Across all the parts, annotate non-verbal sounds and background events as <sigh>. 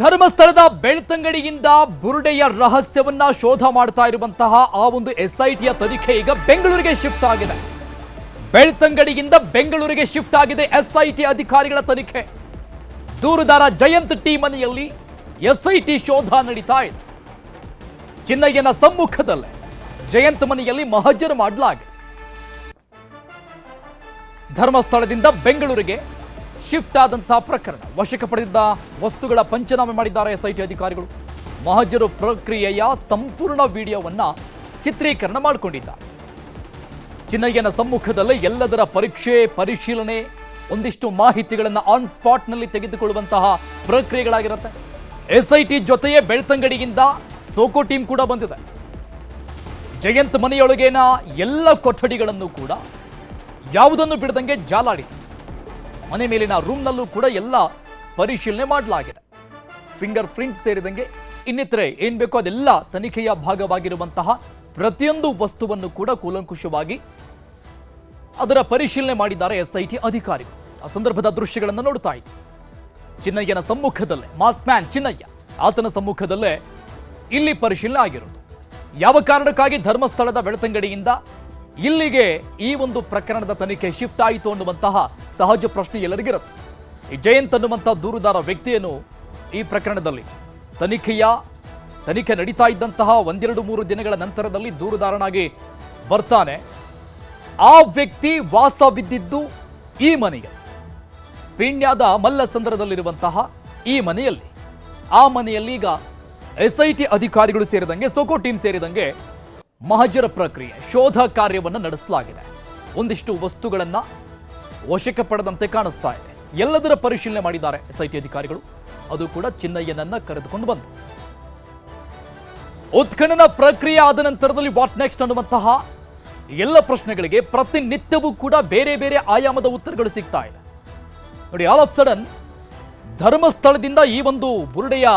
ಧರ್ಮಸ್ಥಳದ ಬೆಳ್ತಂಗಡಿಯಿಂದ ಬುರುಡೆಯ ರಹಸ್ಯವನ್ನ ಶೋಧ ಮಾಡ್ತಾ ಇರುವಂತಹ ಆ ಒಂದು ಎಸ್ಐಟಿಯ ತನಿಖೆ ಈಗ ಬೆಂಗಳೂರಿಗೆ ಶಿಫ್ಟ್ ಆಗಿದೆ. ಬೆಳ್ತಂಗಡಿಯಿಂದ ಬೆಂಗಳೂರಿಗೆ ಶಿಫ್ಟ್ ಆಗಿದೆ ಎಸ್ಐಟಿ ಅಧಿಕಾರಿಗಳ ತನಿಖೆ. ದೂರುದಾರ ಜಯಂತ್ ಟಿ ಮನೆಯಲ್ಲಿ ಎಸ್ಐಟಿ ಶೋಧ ನಡೀತಾ ಇದೆ. ಚಿನ್ನಯ್ಯನ ಸಮ್ಮುಖದಲ್ಲೇ ಜಯಂತ್ ಮನೆಯಲ್ಲಿ ಮಹಜರು ಮಾಡಲಾಗಿದೆ. ಧರ್ಮಸ್ಥಳದಿಂದ ಬೆಂಗಳೂರಿಗೆ ಶಿಫ್ಟ್ ಆದಂತಹ ಪ್ರಕರಣ. ವಶಕ್ಕೆ ಪಡೆದಿದ್ದ ವಸ್ತುಗಳ ಪಂಚನಾಮೆ ಮಾಡಿದ್ದಾರೆ ಎಸ್ಐಟಿ ಅಧಿಕಾರಿಗಳು. ಮಹಜರು ಪ್ರಕ್ರಿಯೆಯ ಸಂಪೂರ್ಣ ವಿಡಿಯೋವನ್ನ ಚಿತ್ರೀಕರಣ ಮಾಡಿಕೊಂಡಿದ್ದಾರೆ. ಚಿನ್ನಯ್ಯನ ಸಮ್ಮುಖದಲ್ಲೇ ಎಲ್ಲದರ ಪರೀಕ್ಷೆ, ಪರಿಶೀಲನೆ, ಒಂದಿಷ್ಟು ಮಾಹಿತಿಗಳನ್ನು ಆನ್ ಸ್ಪಾಟ್ನಲ್ಲಿ ತೆಗೆದುಕೊಳ್ಳುವಂತಹ ಪ್ರಕ್ರಿಯೆಗಳಾಗಿರುತ್ತೆ. ಎಸ್ಐಟಿ ಜೊತೆಯೇ ಬೆಳ್ತಂಗಡಿಯಿಂದ ಸೋಕೋ ಟೀಮ್ ಕೂಡ ಬಂದಿದೆ. ಜಯಂತ್ ಮನೆಯೊಳಗೇನ ಎಲ್ಲ ಕೊಠಡಿಗಳನ್ನು ಕೂಡ ಯಾವುದನ್ನು ಬಿಡದಂಗೆ ಜಾಲಾಡಿದೆ ಮನೆ ಮೇಲಿನ ರೂಮ್ನಲ್ಲೂ ಕೂಡ ಎಲ್ಲ ಪರಿಶೀಲನೆ ಮಾಡಲಾಗಿದೆ. ಫಿಂಗರ್ ಪ್ರಿಂಟ್ ಸೇರಿದಂಗೆ ಇನ್ನಿತರೆ ಏನ್ ಬೇಕೋ ಅದೆಲ್ಲ ತನಿಖೆಯ ಭಾಗವಾಗಿರುವಂತಹ ಪ್ರತಿಯೊಂದು ವಸ್ತುವನ್ನು ಕೂಡ ಕೂಲಂಕುಷವಾಗಿ ಅದರ ಪರಿಶೀಲನೆ ಮಾಡಿದ್ದಾರೆ ಎಸ್ಐಟಿ ಅಧಿಕಾರಿಗಳು. ಆ ಸಂದರ್ಭದ ದೃಶ್ಯಗಳನ್ನು ನೋಡ್ತಾ ಇತ್ತು ಚಿನ್ನಯ್ಯನ ಸಮ್ಮುಖದಲ್ಲೇ ಮಾಸ್ ಮ್ಯಾನ್ ಚಿನ್ನಯ್ಯ, ಆತನ ಸಮ್ಮುಖದಲ್ಲೇ ಇಲ್ಲಿ ಪರಿಶೀಲನೆ ಆಗಿರೋದು. ಯಾವ ಕಾರಣಕ್ಕಾಗಿ ಧರ್ಮಸ್ಥಳದ ಬೆಳತಂಗಡಿಯಿಂದ ಇಲ್ಲಿಗೆ ಈ ಒಂದು ಪ್ರಕರಣದ ತನಿಖೆ ಶಿಫ್ಟ್ ಆಯಿತು ಅನ್ನುವಂತಹ ಸಹಜ ಪ್ರಶ್ನೆ ಎಲ್ಲರಿಗಿರುತ್ತೆ. ಈ ಜಯಂತ್ ಅನ್ನುವಂತಹ ದೂರುದಾರ ವ್ಯಕ್ತಿಯನ್ನು ಈ ಪ್ರಕರಣದಲ್ಲಿ ತನಿಖೆಯ, ತನಿಖೆ ನಡೀತಾ ಇದ್ದಂತಹ ಒಂದೆರಡು ಮೂರು ದಿನಗಳ ನಂತರದಲ್ಲಿ ದೂರುದಾರನಾಗಿ ಬರ್ತಾನೆ. ಆ ವ್ಯಕ್ತಿ ವಾಸ ಬಿದ್ದಿದ್ದು ಈ ಮನೆಗೆ. ಪೀಣ್ಯದ ಮಲ್ಲಸಂದ್ರದಲ್ಲಿರುವಂತಹ ಈ ಮನೆಯಲ್ಲಿ. ಆ ಮನೆಯಲ್ಲಿ ಈಗ ಎಸ್ಐಟಿ ಅಧಿಕಾರಿಗಳು ಸೇರಿದಂಗೆ, ಸೋಕೋ ಟೀಮ್ ಸೇರಿದಂಗೆ ಮಹಜರ ಪ್ರಕ್ರಿಯೆ, ಶೋಧ ಕಾರ್ಯವನ್ನು ನಡೆಸಲಾಗಿದೆ. ಒಂದಿಷ್ಟು ವಸ್ತುಗಳನ್ನ ವಶಕ್ಕೆ ಪಡೆದಂತೆ ಕಾಣಿಸ್ತಾ ಇದೆ. ಎಲ್ಲದರ ಪರಿಶೀಲನೆ ಮಾಡಿದ್ದಾರೆ ಎಸ್ಐಟಿ ಅಧಿಕಾರಿಗಳು. ಅದು ಕೂಡ ಚಿನ್ನಯ್ಯನನ್ನ ಕರೆದುಕೊಂಡು ಬಂದು. ಉತ್ಖನನ ಪ್ರಕ್ರಿಯೆ ಆದ ನಂತರದಲ್ಲಿ ವಾಟ್ ನೆಕ್ಸ್ಟ್ ಅನ್ನುವಂತಹ ಎಲ್ಲ ಪ್ರಶ್ನೆಗಳಿಗೆ ಪ್ರತಿನಿತ್ಯವೂ ಕೂಡ ಬೇರೆ ಬೇರೆ ಆಯಾಮದ ಉತ್ತರಗಳು ಸಿಗ್ತಾ ಇದೆ. ನೋಡಿ ಆಲ್ ಆಫ್ ಸಡನ್ ಧರ್ಮಸ್ಥಳದಿಂದ ಈ ಒಂದು ಬುರುಡೆಯ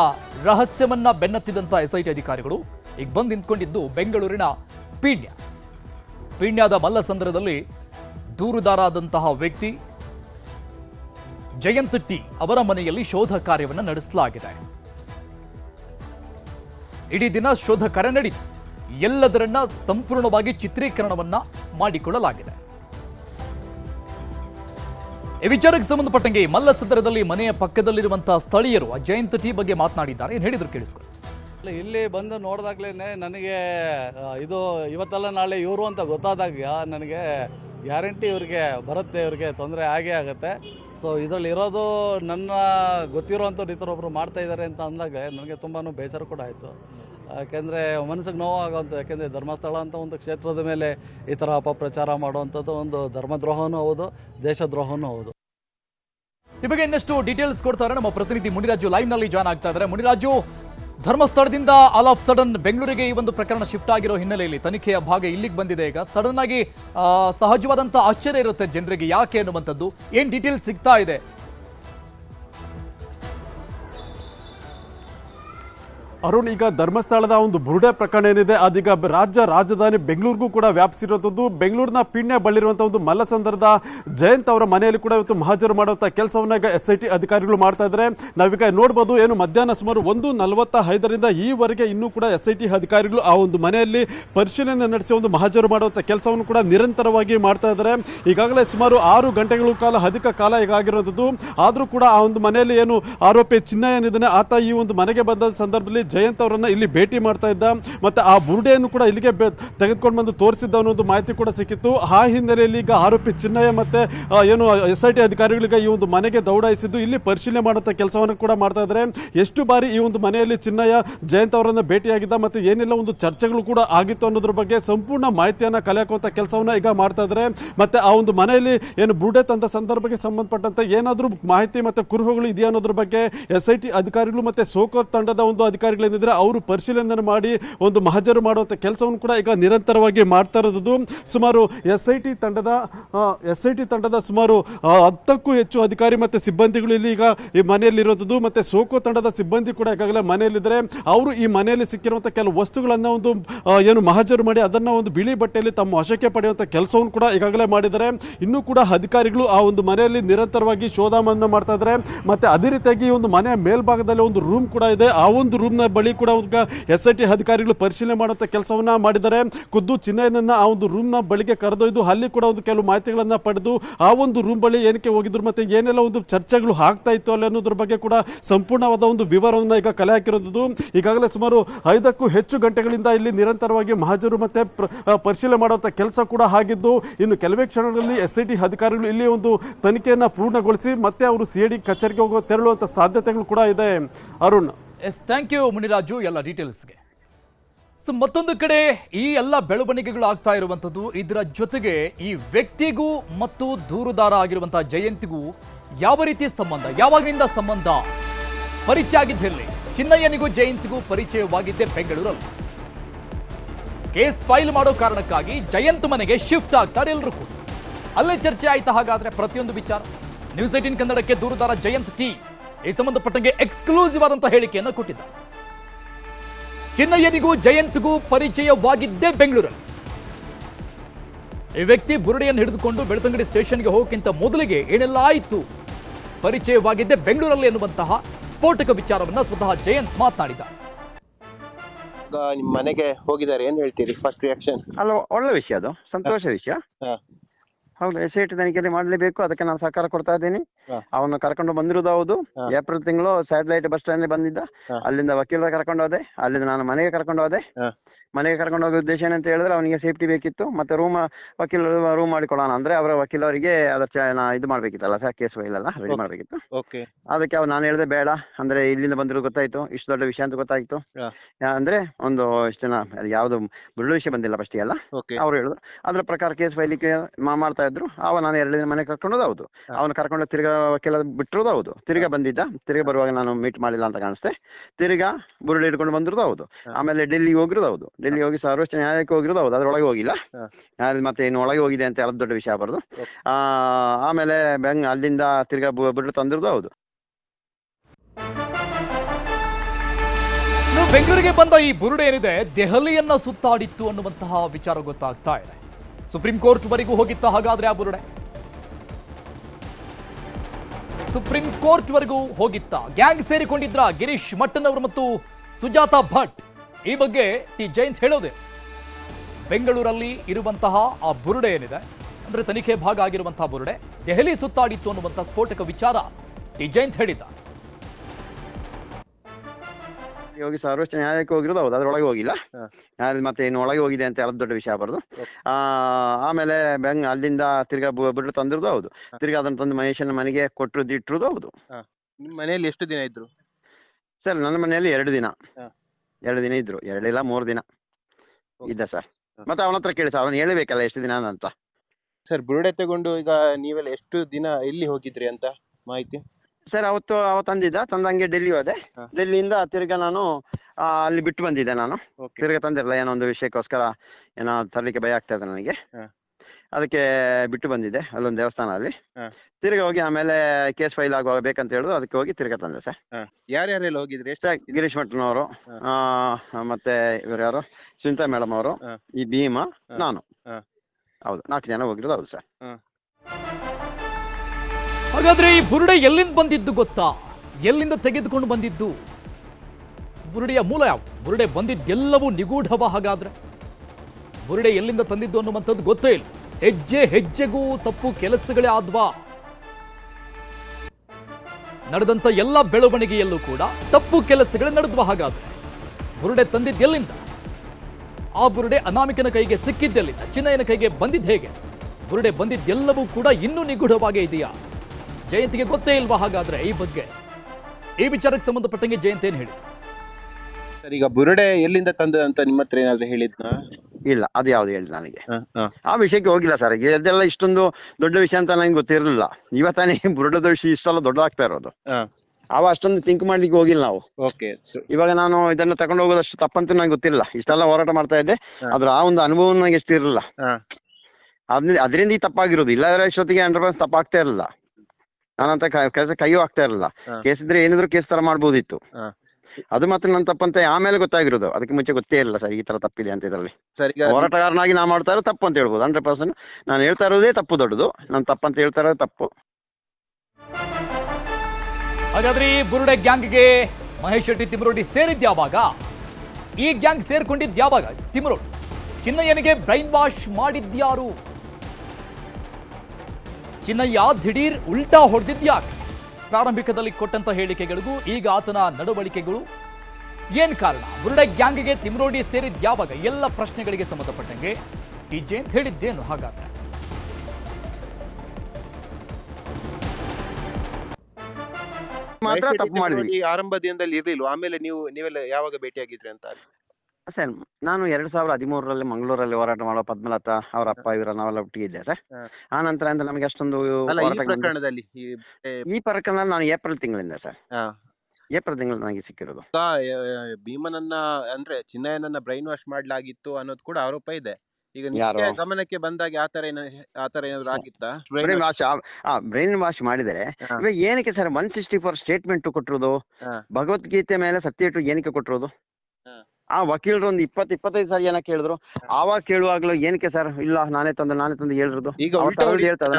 ರಹಸ್ಯವನ್ನ ಬೆನ್ನತ್ತಿದಂತ ಎಸ್ಐಟಿ ಅಧಿಕಾರಿಗಳು ಈಗ ಬಂದು ನಿಂತ್ಕೊಂಡಿದ್ದು ಬೆಂಗಳೂರಿನ ಪೀಣ್ಯ. ಪೀಣ್ಯದ ಮಲ್ಲಸಂದ್ರದಲ್ಲಿ ದೂರುದಾರಾದಂತಹ ವ್ಯಕ್ತಿ ಜಯಂತ್ ಟಿ ಅವರ ಮನೆಯಲ್ಲಿ ಶೋಧ ಕಾರ್ಯವನ್ನು ನಡೆಸಲಾಗಿದೆ. ಇಡೀ ದಿನ ಶೋಧ ಕಾರ್ಯ ನಡೀತು. ಎಲ್ಲದರನ್ನ ಸಂಪೂರ್ಣವಾಗಿ ಚಿತ್ರೀಕರಣವನ್ನ ಮಾಡಿಕೊಳ್ಳಲಾಗಿದೆ. ಈ ವಿಚಾರಕ್ಕೆ ಸಂಬಂಧಪಟ್ಟಂಗೆ ಮಲ್ಲಸಂದ್ರದಲ್ಲಿ ಮನೆಯ ಪಕ್ಕದಲ್ಲಿರುವಂತಹ ಸ್ಥಳೀಯರು ಆ ಜಯಂತ ಟೀ ಬಗ್ಗೆ ಮಾತನಾಡಿದ್ದಾರೆ. ಏನು ಹೇಳಿದ್ರು ಕೇಳಿಸ್ಕೊಳ್ಳಿ. ಇಲ್ಲ, ಬಂದು ನೋಡಿದಾಗ್ಲೇ ನನಗೆ ಇದು ಇವತ್ತಲ್ಲ ನಾಳೆ ಇವರು ಅಂತ ಗೊತ್ತಾದಾಗ ನನಗೆ ಗ್ಯಾರಂಟಿ ಇವ್ರಿಗೆ ಬರುತ್ತೆ ಇವ್ರಿಗೆ ತೊಂದರೆ ಆಗೇ ಆಗುತ್ತೆ. ಸೊ ಇದರಲ್ಲಿ ಇರೋದು ನನ್ನ ಗೊತ್ತಿರೋವಂಥವ್ರು ಈ ಥರ ಮಾಡ್ತಾ ಇದ್ದಾರೆ ಅಂತ ಅಂದಾಗ ನನಗೆ ತುಂಬಾ ಬೇಜಾರು ಕೂಡ ಆಯಿತು. ಯಾಕೆಂದರೆ ಮನಸ್ಸಿಗೆ ನೋವಾಗುವಂಥ ಯಾಕೆಂದರೆ ಧರ್ಮಸ್ಥಳ ಅಂತ ಒಂದು ಕ್ಷೇತ್ರದ ಮೇಲೆ ಈ ಥರ ಅಪಪ್ರಚಾರ ಮಾಡುವಂಥದ್ದು ಒಂದು ಧರ್ಮದ್ರೋಹನೂ ಹೌದು, ದೇಶದ್ರೋಹನೂ ಹೌದು. ಈ ಬಗ್ಗೆ ಇನ್ನಷ್ಟು ಡೀಟೇಲ್ಸ್ ಕೊಡ್ತಾರೆ ನಮ್ಮ ಪ್ರತಿನಿಧಿ ಮುನಿರಾಜು. ಲೈವ್ನಲ್ಲಿ ಜಾಯ್ನ್ ಆಗ್ತಾ ಇದ್ದಾರೆ. ಮುನಿರಾಜು, ಧರ್ಮಸ್ಥಳದಿಂದ ಆಲ್ ಆಫ್ ಸಡನ್ ಬೆಂಗಳೂರಿಗೆ ಈ ಒಂದು ಪ್ರಕರಣ ಶಿಫ್ಟ್ ಆಗಿರೋ ಹಿನ್ನೆಲೆಯಲ್ಲಿ ತನಿಖೆಯ ಭಾಗ ಇಲ್ಲಿಗೆ ಬಂದಿದೆ. ಈಗ ಸಡನ್ ಆಗಿ ಸಹಜವಾದಂಥ ಆಶ್ಚರ್ಯ ಇರುತ್ತೆ ಜನರಿಗೆ. ಯಾಕೆ ಅನ್ನುವಂಥದ್ದು ಏನು ಡೀಟೇಲ್ಸ್ ಸಿಗ್ತಾ ಇದೆ? ಅರುಣ್, ಈಗ ಧರ್ಮಸ್ಥಳದ ಒಂದು ಬುರುಡೆ ಪ್ರಕರಣ ಏನಿದೆ, ಅದೀಗ ರಾಜ್ಯ, ರಾಜಧಾನಿ ಬೆಂಗಳೂರಿಗೂ ಕೂಡ ವ್ಯಾಪಿಸಿರುವಂಥದ್ದು. ಬೆಂಗಳೂರಿನ ಪಿಣ್ಯ ಬಳಿರುವಂಥ ಒಂದು ಮಲ್ಲಸಂದ್ರದ ಜಯಂತ್ ಅವರ ಮನೆಯಲ್ಲಿ ಕೂಡ ಇವತ್ತು ಮಹಾಜರು ಮಾಡುವಂತಹ ಕೆಲಸವನ್ನ ಈಗ ಎಸ್ ಐ ಟಿ ಅಧಿಕಾರಿಗಳು ಮಾಡ್ತಾ ಇದ್ದಾರೆ. ನಾವೀಗ ನೋಡಬಹುದು ಏನು ಮಧ್ಯಾಹ್ನ ಸುಮಾರು ಒಂದು ನಲವತ್ತ ಐದರಿಂದ ಈವರೆಗೆ ಇನ್ನೂ ಕೂಡ ಎಸ್ ಐ ಟಿ ಅಧಿಕಾರಿಗಳು ಆ ಒಂದು ಮನೆಯಲ್ಲಿ ಪರಿಶೀಲನೆ ನಡೆಸಿ ಒಂದು ಮಹಾಜರು ಮಾಡುವಂತಹ ಕೆಲಸವನ್ನು ಕೂಡ ನಿರಂತರವಾಗಿ ಮಾಡ್ತಾ ಇದ್ದಾರೆ. ಈಗಾಗಲೇ ಸುಮಾರು ಆರು ಗಂಟೆಗಳ ಕಾಲ, ಅಧಿಕ ಕಾಲ ಈಗ ಆಗಿರುವಂಥದ್ದು. ಆದರೂ ಕೂಡ ಆ ಒಂದು ಮನೆಯಲ್ಲಿ ಏನು ಆರೋಪಿ ಚಿನ್ನ ಏನಿದೆ ಆತ ಈ ಒಂದು ಮನೆಗೆ ಬಂದ ಸಂದರ್ಭದಲ್ಲಿ ಜಯಂತ್ ಅವರನ್ನ ಇಲ್ಲಿ ಭೇಟಿ ಮಾಡ್ತಾ ಇದ್ದ. ಮತ್ತೆ ಆ ಬುರುಡೆಯನ್ನು ಕೂಡ ಇಲ್ಲಿಗೆ ತೆಗೆದುಕೊಂಡು ಬಂದು ತೋರಿಸಿದ್ದ ಅನ್ನೋದು ಮಾಹಿತಿ ಕೂಡ ಸಿಕ್ಕಿತ್ತು. ಆ ಹಿನ್ನೆಲೆಯಲ್ಲಿ ಈಗ ಆರೋಪಿ ಚಿನ್ನಯ್ಯ ಮತ್ತೆ ಏನು ಎಸ್ ಐ ಟಿ ಅಧಿಕಾರಿಗಳಿಗೆ ಈ ಒಂದು ಮನೆಗೆ ದೌಡಾಯಿಸಿದ್ದು. ಇಲ್ಲಿ ಪರಿಶೀಲನೆ ಮಾಡುವಂತ ಕೆಲಸವನ್ನು ಕೂಡ ಮಾಡ್ತಾ ಇದ್ದಾರೆ. ಎಷ್ಟು ಬಾರಿ ಈ ಒಂದು ಮನೆಯಲ್ಲಿ ಚಿನ್ನಯ್ಯ, ಜಯಂತ್ ಅವರನ್ನ ಭೇಟಿಯಾಗಿದ್ದ ಮತ್ತೆ ಏನೆಲ್ಲ ಒಂದು ಚರ್ಚೆಗಳು ಕೂಡ ಆಗಿತ್ತು ಅನ್ನೋದ್ರ ಬಗ್ಗೆ ಸಂಪೂರ್ಣ ಮಾಹಿತಿಯನ್ನ ಕಲೆ ಕೆಲಸವನ್ನ ಈಗ ಮಾಡ್ತಾ ಇದ್ದಾರೆ. ಮತ್ತೆ ಆ ಒಂದು ಮನೆಯಲ್ಲಿ ಏನು ಬುರುಡೆ ತಂದ ಸಂದರ್ಭಕ್ಕೆ ಸಂಬಂಧಪಟ್ಟಂತೆ ಏನಾದರೂ ಮಾಹಿತಿ ಮತ್ತೆ ಕುರುಹುಗಳು ಇದೆಯಾ ಅನ್ನೋದ್ರ ಬಗ್ಗೆ ಎಸ್ ಐ ಟಿ ಅಧಿಕಾರಿಗಳು ಮತ್ತೆ ಸೋಕೋರ್ ತಂಡದ ಒಂದು ಅಧಿಕಾರಿಗಳು ಅಧಿಕಾರಿಗಳೇನಿದ್ರೆ ಅವರು ಪರಿಶೀಲನೆ ಮಾಡಿ ಒಂದು ಮಹಜರು ಮಾಡುವಂತ ಕೆಲಸವನ್ನು ಕೂಡ ಈಗ ನಿರಂತರವಾಗಿ ಮಾಡ್ತಾ ಇರೋದು ಸುಮಾರು ಎಸ್ ಐ ಟಿ ತಂಡದ ಎಸ್ ಐ ಟಿ ತಂಡದ ಸುಮಾರು ಹತ್ತಕ್ಕೂ ಹೆಚ್ಚು ಅಧಿಕಾರಿ ಮತ್ತೆ ಸಿಬ್ಬಂದಿಗಳು ಇಲ್ಲಿ ಈಗ ಈ ಮನೆಯಲ್ಲಿ ಇರೋದು ಮತ್ತೆ ಸೋಕೋ ತಂಡದ ಸಿಬ್ಬಂದಿ ಕೂಡ ಈಗಾಗಲೇ ಮನೆಯಲ್ಲಿದ್ದರೆ. ಅವರು ಈ ಮನೆಯಲ್ಲಿ ಸಿಕ್ಕಿರುವಂತಹ ಕೆಲವು ವಸ್ತುಗಳನ್ನ ಒಂದು ಏನು ಮಹಜರು ಮಾಡಿ ಅದನ್ನ ಒಂದು ಬಿಳಿ ಬಟ್ಟೆಯಲ್ಲಿ ತಮ್ಮ ವಶಕ್ಕೆ ಪಡೆಯುವಂಥ ಕೆಲಸವನ್ನು ಕೂಡ ಈಗಾಗಲೇ ಮಾಡಿದ್ದಾರೆ. ಇನ್ನೂ ಕೂಡ ಅಧಿಕಾರಿಗಳು ಆ ಒಂದು ಮನೆಯಲ್ಲಿ ನಿರಂತರವಾಗಿ ಶೋಧವನ್ನು ಮಾಡ್ತಾ ಇದ್ದಾರೆ. ಮತ್ತೆ ಅದೇ ರೀತಿಯಾಗಿ ಒಂದು ಮನೆಯ ಮೇಲ್ಭಾಗದಲ್ಲಿ ಒಂದು ರೂಮ್ ಕೂಡ ಇದೆ. ಆ ಒಂದು ರೂಮ್ನ ಬಳಿ ಕೂಡ ಎಸ್ ಐ ಟಿ ಅಧಿಕಾರಿಗಳು ಪರಿಶೀಲನೆ ಮಾಡುವಂತ ಕೆಲಸವನ್ನ ಮಾಡಿದ್ದಾರೆ. ಖುದ್ದು ಚಿನ್ನಯ್ಯನನ್ನ ಆ ಒಂದು ರೂಮ್ನ ಬಳಿಗೆ ಕರೆದೊಯ್ದು ಅಲ್ಲಿ ಕೂಡ ಒಂದು ಕೆಲವು ಮಾಹಿತಿಗಳನ್ನ ಪಡೆದು ಆ ಒಂದು ರೂಮ್ ಬಳಿ ಏನಕ್ಕೆ ಹೋಗಿದ್ರು ಮತ್ತೆ ಏನೆಲ್ಲ ಒಂದು ಚರ್ಚೆಗಳು ಆಗ್ತಾ ಇತ್ತು ಅಲ್ಲಿ ಅನ್ನೋದ್ರ ಬಗ್ಗೆ ಕೂಡ ಸಂಪೂರ್ಣವಾದ ಒಂದು ವಿವರವನ್ನ ಈಗ ಕಲೆ ಹಾಕಿರೋದು. ಈಗಾಗಲೇ ಸುಮಾರು ಐದಕ್ಕೂ ಹೆಚ್ಚು ಗಂಟೆಗಳಿಂದ ಇಲ್ಲಿ ನಿರಂತರವಾಗಿ ಮಹಾಜರು ಮತ್ತೆ ಪ್ರ- ಪರಿಶೀಲನೆ ಮಾಡುವಂತ ಕೆಲಸ ಕೂಡ ಆಗಿದ್ದು, ಇನ್ನು ಕೆಲವೇ ಕ್ಷಣಗಳಲ್ಲಿ ಎಸ್ ಐ ಟಿ ಅಧಿಕಾರಿಗಳು ಇಲ್ಲಿ ಒಂದು ತನಿಖೆಯನ್ನ ಪೂರ್ಣಗೊಳಿಸಿ ಮತ್ತೆ ಅವರು ಸಿ ಡಿ ಕಚೇರಿಗೆ ಹೋಗುವ ತೆರಳುವಂತ ಸಾಧ್ಯತೆಗಳು ಕೂಡ ಇದೆ. Arun S thank you Muniraju, ಎಲ್ಲ ಡೀಟೇಲ್ಸ್ಗೆ ಸೊ ಮತ್ತೊಂದು ಕಡೆ, ಈ ಎಲ್ಲ ಬೆಳವಣಿಗೆಗಳು ಆಗ್ತಾ ಇರುವಂಥದ್ದು, ಇದರ ಜೊತೆಗೆ ಈ ವ್ಯಕ್ತಿಗೂ ಮತ್ತು ದೂರುದಾರ ಆಗಿರುವಂತಹ ಜಯಂತಿಗೂ ಯಾವ ರೀತಿ ಸಂಬಂಧ? ಯಾವಾಗಿನಿಂದ ಸಂಬಂಧ? ಪರಿಚಯ ಆಗಿದ್ದಿರಲಿ ಚಿನ್ನಯ್ಯನಿಗೂ ಜಯಂತಿಗೂ ಪರಿಚಯವಾಗಿದ್ದೆ ಬೆಂಗಳೂರಲ್ಲಿ. ಕೇಸ್ ಫೈಲ್ ಮಾಡೋ ಕಾರಣಕ್ಕಾಗಿ ಜಯಂತ್ ಮನೆಗೆ ಶಿಫ್ಟ್ ಆಗ್ತಾರೆ ಎಲ್ಲರೂ ಕೂಡ. ಅಲ್ಲೇ ಚರ್ಚೆ ಆಯ್ತಾ ಹಾಗಾದ್ರೆ ಪ್ರತಿಯೊಂದು ವಿಚಾರ. ನ್ಯೂಸ್ ಏಟೀನ್ ಕನ್ನಡಕ್ಕೆ ದೂರುದಾರ ಜಯಂತ್ ಟಿ. ಈ ಸಂಬಂಧಪಟ್ಟಂಗೆ ಎಕ್ಸ್ಕ್ಲೂಸಿವ್ ಆದಂತಹ ಹೇಳಿಕೆಯನ್ನು ಕೊಟ್ಟಿದ್ದಾರೆ ಚಿನ್ನಯ್ಯನಿಗೂ ಜಯಂತ್ಗೂ ಪರಿಚಯವಾಗಿದ್ದೇ ಬೆಂಗಳೂರಲ್ಲಿ. ಈ ವ್ಯಕ್ತಿ ಬುರುಡೆಯನ್ನು ಹಿಡಿದುಕೊಂಡು ಬೆಳ್ತಂಗಡಿ ಸ್ಟೇಷನ್ಗೆ ಹೋಗಕ್ಕಿಂತ ಮೊದಲಿಗೆ ಏನೆಲ್ಲ ಆಯಿತು? ಪರಿಚಯವಾಗಿದ್ದೇ ಬೆಂಗಳೂರಲ್ಲಿ ಎನ್ನುವಂತಹ ಸ್ಫೋಟಕ ವಿಚಾರವನ್ನ ಸ್ವತಃ ಜಯಂತ್ ಮಾತನಾಡಿದ ಈಗ ನಿಮ್ ಮನೆಗೆ ಹೋಗಿದ್ದಾರೆ ಏನ್ ಹೇಳ್ತೀರಿ ಫಸ್ಟ್ ರಿಯಾಕ್ಷನ್ ಅಲ್ಲ ಒಳ್ಳೆ ವಿಷಯ ಅದು ಸಂತೋಷ ವಿಷಯ. ಹಾ. ಹೌದು ಎಸ್ ಐ ಟಿ ತನಿಖೆ ಮಾಡಲೇಬೇಕು ಅದಕ್ಕೆ ನಾನು ಸಹಕಾರ ಕೊಡ್ತಾ ಇದ್ದೀನಿ. ಅವನು ಕರ್ಕೊಂಡು ಬಂದಿರೋದು ಹೌದು. ಏಪ್ರಿಲ್ ತಿಂಗಳು ಸ್ಯಾಟಲೈಟ್ ಬಸ್ ಸ್ಟ್ಯಾಂಡ್ ಬಂದಿದ್ದ. ಅಲ್ಲಿಂದ ವಕೀಲರ ಕರ್ಕೊಂಡು ಹೋದೆ. ಅಲ್ಲಿಂದ ನಾನು ಮನೆಗೆ ಕರ್ಕೊಂಡು ಹೋದೆ. ಮನೆಗೆ ಕರ್ಕೊಂಡು ಹೋಗೋ ಉದ್ದೇಶ ಏನಂತ ಹೇಳಿದ್ರೆ ಅವನಿಗೆ ಸೇಫ್ಟಿ ಬೇಕಿತ್ತು. ಮತ್ತೆ ರೂಮ್ ವಕೀಲರು ರೂಮ್ ಮಾಡಿಕೊಳ್ಳೋಣ ಅಂದ್ರೆ ಅವರ ವಕೀಲರಿಗೆ ಅದರ ಇದು ಮಾಡ್ಬೇಕಿತ್ತಲ್ಲ ಸರ್ ಕೇಸ್ ಫೈಲ್ ಎಲ್ಲ ರೆಡಿ. ಮಾಡ್ಬೇಕಿತ್ತು. ಅದಕ್ಕೆ ಅವ್ರು ನಾನು ಹೇಳಿದೆ ಬೇಡ. ಅಂದ್ರೆ ಇಲ್ಲಿಂದ ಬಂದಿರೋದು ಗೊತ್ತಾಯ್ತು. ಇಷ್ಟು ದೊಡ್ಡ ವಿಷಯ ಅಂತ ಗೊತ್ತಾಯ್ತು. ಅಂದ್ರೆ ಒಂದು ಇಷ್ಟು ಯಾವ್ದು ಬುರುಳು ವಿಷಯ ಬಂದಿಲ್ಲ ಫಸ್ಟ್ ಎಲ್ಲ. ಅವ್ರು ಹೇಳಿದ್ರು. ಅದ್ರ ಪ್ರಕಾರ ಕೇಸ್ ಫೈಲಿಕ್ಕೆ ಮಾಡ್ತಾ ಇದ್ರು. ಅವ ನಾನು ಎರಡು ದಿನ ಮನೆ ಕರ್ಕೊಂಡು ಹೌದು. ಅವನು ಕರ್ಕೊಂಡು ತಿರ್ಗಾ ವಕೀಲ ಬಿಟ್ಟಿರೋದು ಹೌದು. ತಿರ್ಗಾ ಬಂದಿದ್ದ? ತಿರ್ಗಾ ಬರುವಾಗ ನಾನು ಮೀಟ್ ಮಾಡಿಲ್ಲ ಅಂತ ಕಾಣಿಸ್ತೆ. ತಿರ್ಗಾ ಬುರುಳಿ ಹಿಡ್ಕೊಂಡು ಬಂದಿರೋದು ಹೌದು. ಆಮೇಲೆ ಡೆಲ್ಲಿಗೆ ಹೋಗಿರೋದು ಹೌದು. ಡೆಲ್ಲಿ ಹೋಗಿ ಸರ್ವೋಚ್ಚ ನ್ಯಾಯಾಲಯಕ್ಕೆ ಹೋಗಿರೋದು ಹೌದು. ಅದ್ರೊಳಗೆ ಹೋಗಿಲ್ಲ. ನ್ಯಾಯಾಲಯ ಮತ್ತೆ ಇನ್ನು ಒಳಗೆ ಹೋಗಿದೆ ಅಂತ ಹೇಳೋದು ದೊಡ್ಡ ವಿಷಯ ಬರೋದು ಆಮೇಲೆ ಬೆಂಗ್ ಅಲ್ಲಿಂದ ತಿರ್ಗ ಬಿಡು ತಂದಿರೋದು ಹೌದು. ಬೆಂಗಳೂರಿಗೆ ಬಂದ ಈ ಬುರುಡೆ ಏನಿದೆ? ದೆಹಲಿಯನ್ನ ಸುತ್ತಾಡಿತ್ತು ಅನ್ನುವಂತಹ ವಿಚಾರ ಗೊತ್ತಾಗ್ತಾ ಇದೆ. ಸುಪ್ರೀಂ ಕೋರ್ಟ್ ವರೆಗೂ ಹೋಗಿತ್ತ ಹಾಗಾದ್ರೆ ಆ ಬುರುಡೆ? ಸುಪ್ರೀಂ ಕೋರ್ಟ್ ವರೆಗೂ ಹೋಗಿತ್ತ. ಗ್ಯಾಂಗ್ ಸೇರಿಕೊಂಡಿದ್ರ ಗಿರೀಶ್ ಮಟ್ಟನ್ ಅವರು ಮತ್ತು ಸುಜಾತಾ ಭಟ್. ಈ ಬಗ್ಗೆ ಟಿ ಜಯಂತ್ ಹೇಳೋದೆ. ಬೆಂಗಳೂರಲ್ಲಿ ಇರುವಂತಹ ಆ ಬುರುಡೆ ಏನಿದೆ? ಅಂದ್ರೆ ತನಿಖೆ ಭಾಗ ಆಗಿರುವಂತಹ ಬುರುಡೆ. ದೆಹಲಿ ಸುತ್ತಾಡಿತ್ತು ಅನ್ನುವಂತಹ ಸ್ಫೋಟಕ ವಿಚಾರ ಟಿ ಜಯಂತ್ ಹೇಳಿದ್ದ. ಹೋಗಿ ಸರ್ವೋಚ್ಚ ನ್ಯಾಯಾಲಯಕ್ಕೆ ಹೋಗಿರೋದು ಹೌದು. ಅದ್ರೊಳಗೆ ಹೋಗಿಲ್ಲ. ನ್ಯಾಯಾಲಯ ಮತ್ತೆ ಇನ್ನು ಒಳಗೆ ಹೋಗಿದೆ ಅಂತ ಹೇಳೋದು ದೊಡ್ಡ ವಿಷಯ ಬರೋದು. ಆ ಆಮೇಲೆ ಬೆಂಗ್ ಅಲ್ಲಿಂದ ತಿರ್ಗಾ ಬಿಟ್ಟು ತಂದಿರೋದು ಹೌದು. ತಿರ್ಗಿ ಅದನ್ನ ತಂದು ಮಹೇಶನ ಮನೆಗೆ ಕೊಟ್ಟರು ಇಟ್ಟಿರೋದು ಹೌದು. ನಿಮ್ಮ ಮನೆಯಲ್ಲಿ ಎಷ್ಟು ದಿನ ಇದ್ರು? ಸರ್ ನನ್ನ ಮನೆಯಲ್ಲಿ ಎರಡು ದಿನ. ಎರಡು ದಿನ ಇದ್ರು. ಎರಡಿಲ್ಲ ಮೂರು ದಿನ ಇದ್ದ ಸರ್. ಮತ್ತೆ ಅವನ ಹತ್ರ ಕೇಳಿ ಸರ್ ಅವನು ಹೇಳಬೇಕಲ್ಲ ಎಷ್ಟು ದಿನ ಅಂತ. ಸರ್ ಬುರುಡೆ ತಗೊಂಡು ಈಗ ನೀವೆಲ್ಲ ಎಷ್ಟು ದಿನ ಎಲ್ಲಿ ಹೋಗಿದ್ರಿ ಅಂತ ಮಾಹಿತಿ? ಸರ್ ಅವತ್ತು ಅವತ್ತು ತಂದಿದ್ದ ತಂದಂಗೆ ಡೆಲ್ಲಿ ಹೋದೆ ಹಾ. ಡೆಲ್ಲಿಯಿಂದ ತಿರ್ಗ ನಾನು ಆ, ಅಲ್ಲಿ ಬಿಟ್ಟು ಬಂದಿದ್ದೆ ನಾನು ತಿರ್ಗ ತಿರ್ಗಾ ತಂದಿರಲ್ಲ ಏನೋ ಒಂದು ವಿಷಯಕ್ಕೋಸ್ಕರ ಏನೋ ತರಲಿಕ್ಕೆ ಭಯ ಆಗ್ತಾ ಇದೆ ನನಗೆ ಹಾ. ಅದಕ್ಕೆ ಬಿಟ್ಟು ಬಂದಿದ್ದೆ ಅಲ್ಲೊಂದು ದೇವಸ್ಥಾನ ಅಲ್ಲಿ ಹಾ. ತಿರ್ಗಾ ಹೋಗಿ ಆಮೇಲೆ ಕೇಸ್ ಫೈಲ್ ಆಗುವಾಗ ಬೇಕಂತ ಹೇಳಿದ್ರು ಅದಕ್ಕೆ ಹೋಗಿ ತಿರ್ಗ ತಂದೆ ಸರ್ ಯಾರ್ಯಾರೆಲ್ಲ ಹೋಗಿದ್ರಿ ಎಷ್ಟು ಸರ್ ಗಿರೀಶ್ ಮಠನವರು ಹಾ. ಆ ಮತ್ತೆ ಇವ್ರು ಯಾರು ಸುನಿತಾ ಮೇಡಮ್ ಅವರು ಹಾ. ಈ ಭೀಮ ಹಾ. ನಾನು ಹಾ. ಹೌದು ನಾಲ್ಕು ಜನ ಹೋಗಿರೋದು ಹೌದು ಸರ್ ಹಾಗಾದ್ರೆ ಈ ಬುರುಡೆ ಎಲ್ಲಿಂದ ಬಂದಿದ್ದು ಗೊತ್ತಾ? ಎಲ್ಲಿಂದ ತೆಗೆದುಕೊಂಡು ಬಂದಿದ್ದು? ಬುರುಡೆಯ ಮೂಲ ಯಾವ ಬುರುಡೆ ಬಂದಿದ್ದೆಲ್ಲವೂ ನಿಗೂಢವ ಹಾಗಾದ್ರೆ? ಬುರುಡೆ ಎಲ್ಲಿಂದ ತಂದಿದ್ದು ಅನ್ನುವಂಥದ್ದು ಗೊತ್ತೇ ಇಲ್ಲ. ಹೆಜ್ಜೆ ಹೆಜ್ಜೆಗೂ ತಪ್ಪು ಕೆಲಸಗಳೇ ಆದ್ವಾ? ನಡೆದಂತ ಎಲ್ಲ ಬೆಳವಣಿಗೆಯಲ್ಲೂ ಕೂಡ ತಪ್ಪು ಕೆಲಸಗಳೇ ನಡೆದ್ವಾ ಹಾಗಾದ್ರೆ? ಬುರುಡೆ ತಂದಿದ್ದೆಲ್ಲಿಂದ ಆ ಬುರುಡೆ ಅನಾಮಿಕನ ಕೈಗೆ ಸಿಕ್ಕಿದ್ದೆಲ್ಲಿಂದ? ಚಿನ್ನಯ್ಯನ ಕೈಗೆ ಬಂದಿದ್ದ ಹೇಗೆ? ಬುರುಡೆ ಬಂದಿದ್ದೆಲ್ಲವೂ ಕೂಡ ಇನ್ನೂ ನಿಗೂಢವಾಗೇ ಇದೆಯಾ? ಜಯಂತಿಗೆ ಗೊತ್ತೇ ಇಲ್ವಾ ಹಾಗಾದ್ರೆ ಈ ಬಗ್ಗೆ? ಈ ವಿಚಾರಕ್ಕೆ ಸಂಬಂಧಪಟ್ಟಂಗೆ ಜಯಂತಿ ಏನ್ ಹೇಳಿ ಸರ್ ಈಗ ಬುರುಡೆ ಎಲ್ಲಿಂದ ತಂದ ಅಂತ ನಿಮ್ಮ ಹತ್ರ ಏನಾದ್ರು ಹೇಳಿದ್ನಾ? ಇಲ್ಲ ಅದು ಯಾವ್ದು ಹೇಳಿ ನನಗೆ. ಆ ವಿಷಯಕ್ಕೆ ಹೋಗಿಲ್ಲ ಸರ್ ಇದೆಲ್ಲ ಇಷ್ಟೊಂದು ದೊಡ್ಡ ವಿಷಯ ಅಂತ ನನಗೆ ಗೊತ್ತಿರಲಿಲ್ಲ. ಇವತ್ತಾನೇ <laughs> ಬುರುಡದ ವಿಷಯ ಇಷ್ಟೆಲ್ಲ ದೊಡ್ಡದಾಗ್ತಾ ಇರೋದು. ಅವ ಅಷ್ಟೊಂದು ತಿಂಕ್ ಮಾಡ್ಲಿಕ್ಕೆ ಹೋಗಿಲ್ಲ ನಾವು. ಓಕೆ. ಇವಾಗ ನಾನು ಇದನ್ನ ತಗೊಂಡು ಹೋಗೋದಷ್ಟು ತಪ್ಪಂತ ನಂಗೆ ಗೊತ್ತಿಲ್ಲ ಇಷ್ಟೆಲ್ಲ ಹೋರಾಟ ಮಾಡ್ತಾ ಇದ್ದೆ. ಅದ್ರ ಆ ಒಂದು ಅನುಭವ ನನಗೆ ಇಷ್ಟ ಇರಲಿಲ್ಲ. ಅದ್ರಿಂದ ಅದರಿಂದ ಈ ತಪ್ಪಾಗಿರೋದು. ಇಲ್ಲಾಂದ್ರೆ ಇಷ್ಟೊತ್ತಿಗೆ ಅಂಡರ್ ಪರ್ಸೆಂಟ್ ತಪ್ಪಾಗ್ತಾ ಇರಲಿಲ್ಲ. ನಾನಂತ ಕೆಲಸ ಕೈಯೂ ಆಗ್ತಾ ಇರಲಿಲ್ಲ. ಕೇಸ್ ಇದ್ರೆ ಏನಿದ್ರು ಕೇಸ್ ತರ ಮಾಡಬಹುದಿತ್ತು. ಅದು ಮಾತ್ರ ನನ್ನ ತಪ್ಪಂತ ಆಮೇಲೆ ಗೊತ್ತಾಗಿರೋದು. ಅದಕ್ಕೆ ಮುಂಚೆ ಗೊತ್ತೇ ಇಲ್ಲ ಸರ್ ಈ ತರ ತಪ್ಪಿದೆ ಅಂತ ಇದರಲ್ಲಿ. ಸರ್ ಈಗ ಹೋರಾಟಗಾರನಾಗಿ ನಾ ಮಾಡ್ತಾ ಇರೋದು ತಪ್ಪು ಅಂತ ಹೇಳ್ಬೋದು. ಹಂಡ್ರೆಡ್ ಪರ್ಸೆಂಟ್ ನಾನು ಹೇಳ್ತಾ ಇರೋದೇ ತಪ್ಪು ದೊಡ್ಡದು. ನಾನು ತಪ್ಪಂತ ಹೇಳ್ತಾ ಇರೋದು ತಪ್ಪು. ಹಾಗಾದ್ರೆ ಈ ಬುರುಡೆ ಗ್ಯಾಂಗ್ಗೆ ಮಹೇಶ್ ಶೆಟ್ಟಿ ತಿಮರೋಡಿ ಸೇರಿದ್ ಯಾವಾಗ ಈ ಗ್ಯಾಂಗ್ ಸೇರ್ಕೊಂಡಿದ್ ಯಾವಾಗ ತಿಮರೋಡಿ ಚಿನ್ನಯ್ಯನಿಗೆ ಬ್ರೈನ್ ವಾಶ್ ಮಾಡಿದ್ಯಾರು? ಚಿನ್ನಯ್ಯ ದಿಢೀರ್ ಉಲ್ಟಾ ಹೊಡೆದಿದ್ಯಾಕೆ ಪ್ರಾರಂಭಿಕದಲ್ಲಿ ಕೊಟ್ಟಂತ ಹೇಳಿಕೆಗಳಿಗೂ ಈಗ ಆತನ ನಡವಳಿಕೆಗಳು ಏನ್ ಕಾರಣ? ಬುರುಡೆ ಗ್ಯಾಂಗ್ಗೆ ತಿಮ್ರೋಡಿ ಸೇರಿದ್ ಯಾವಾಗ? ಎಲ್ಲ ಪ್ರಶ್ನೆಗಳಿಗೆ ಸಂಬಂಧಪಟ್ಟಂಗೆ ಟಿ ಜಯಂತ್ ಹೇಳಿದ್ದೇನು ಹಾಗಾದ್ರೆ. ಮಾತ್ರ ತಪ್ಪು ಮಾಡಿದ್ವಿ. ಆರಂಭ ದಿನದಲ್ಲಿ ಇರ್ಲಿಲ್ಲ ಆಮೇಲೆ ನೀವು ನೀವೆಲ್ಲ ಯಾವಾಗ ಭೇಟಿಯಾಗಿದ್ರಿ ಅಂತ ಸರ್ ನಾನು ಎರಡ್ ಸಾವಿರದ ಹದಿಮೂರರಲ್ಲಿ ಮಂಗಳೂರಲ್ಲಿ ಹೋರಾಟ ಮಾಡುವ ಪದ್ಮಲತಾ ಅವರ ಅಪ್ಪ ಇವರ ನಾವೆಲ್ಲ ಒಟ್ಟಿಗೆ ಇದ್ದೆ ಸರ್. ಆ ನಂತರ ಅಂದ್ರೆ ನಮಗೆ ಅಷ್ಟೊಂದು ಅಲ್ಲ ಈ ಪ್ರಕರಣದಲ್ಲಿ ಈ ಈ ಪ್ರಕರಣ ನಾನು ಏಪ್ರಿಲ್ ತಿಂಗಳಿಂದ ಸರ್. ಏಪ್ರಿಲ್ ತಿಂಗಳು ನನಗೆ ಸಿಕ್ಕಿರೋದು ಆ, ಭೀಮನನ್ನ ಅಂದ್ರೆ ಚಿನ್ನಯ್ಯನನ್ನ ಬ್ರೈನ್ ವಾಶ್ ಮಾಡ್ಲಾಗಿತ್ತು ಅನ್ನೋದು ಕೂಡ ಆರೋಪ ಇದೆ ಈಗ ಯಾರು? ಗಮನಕ್ಕೆ ಬಂದಾಗ ಆತರ ಏನ ಆತರ ಏನಾದ್ರು ಆಗಿತ್ತಾ ಬ್ರೈನ್ ವಾಶ್ ಆ ಬ್ರೈನ್ ವಾಶ್ ಮಾಡಿದರೆ ಹಾ. ಇವಾಗ ಏನಕ್ಕೆ sir one sixty four statement ಕೊಟ್ಟಿರೋದು ಹಾ. ಭಗವದ್ಗೀತೆ ಮೇಲೆ ಸತ್ಯ ಇಟ್ಟು ಏನಕ್ಕೆ ಕೊಟ್ಟಿರೋದು. ಆ ವಕೀಲರು ಒಂದು ಇಪ್ಪತ್ ಇಪ್ಪತ್ತೈದು ಸಾರಿ ಏನ ಕೇಳಿದ್ರು. ಆವಾಗ ಕೇಳುವಾಗ್ಲೂ ಏನಕ್ಕೆ ಸರ್? ಇಲ್ಲ ನಾನೇ ತಂದು ನಾನೇ ತಂದು ಹೇಳಿರೋದು. ಈಗ ಉಲ್ಟಾ ಹೇಳ್ತದ?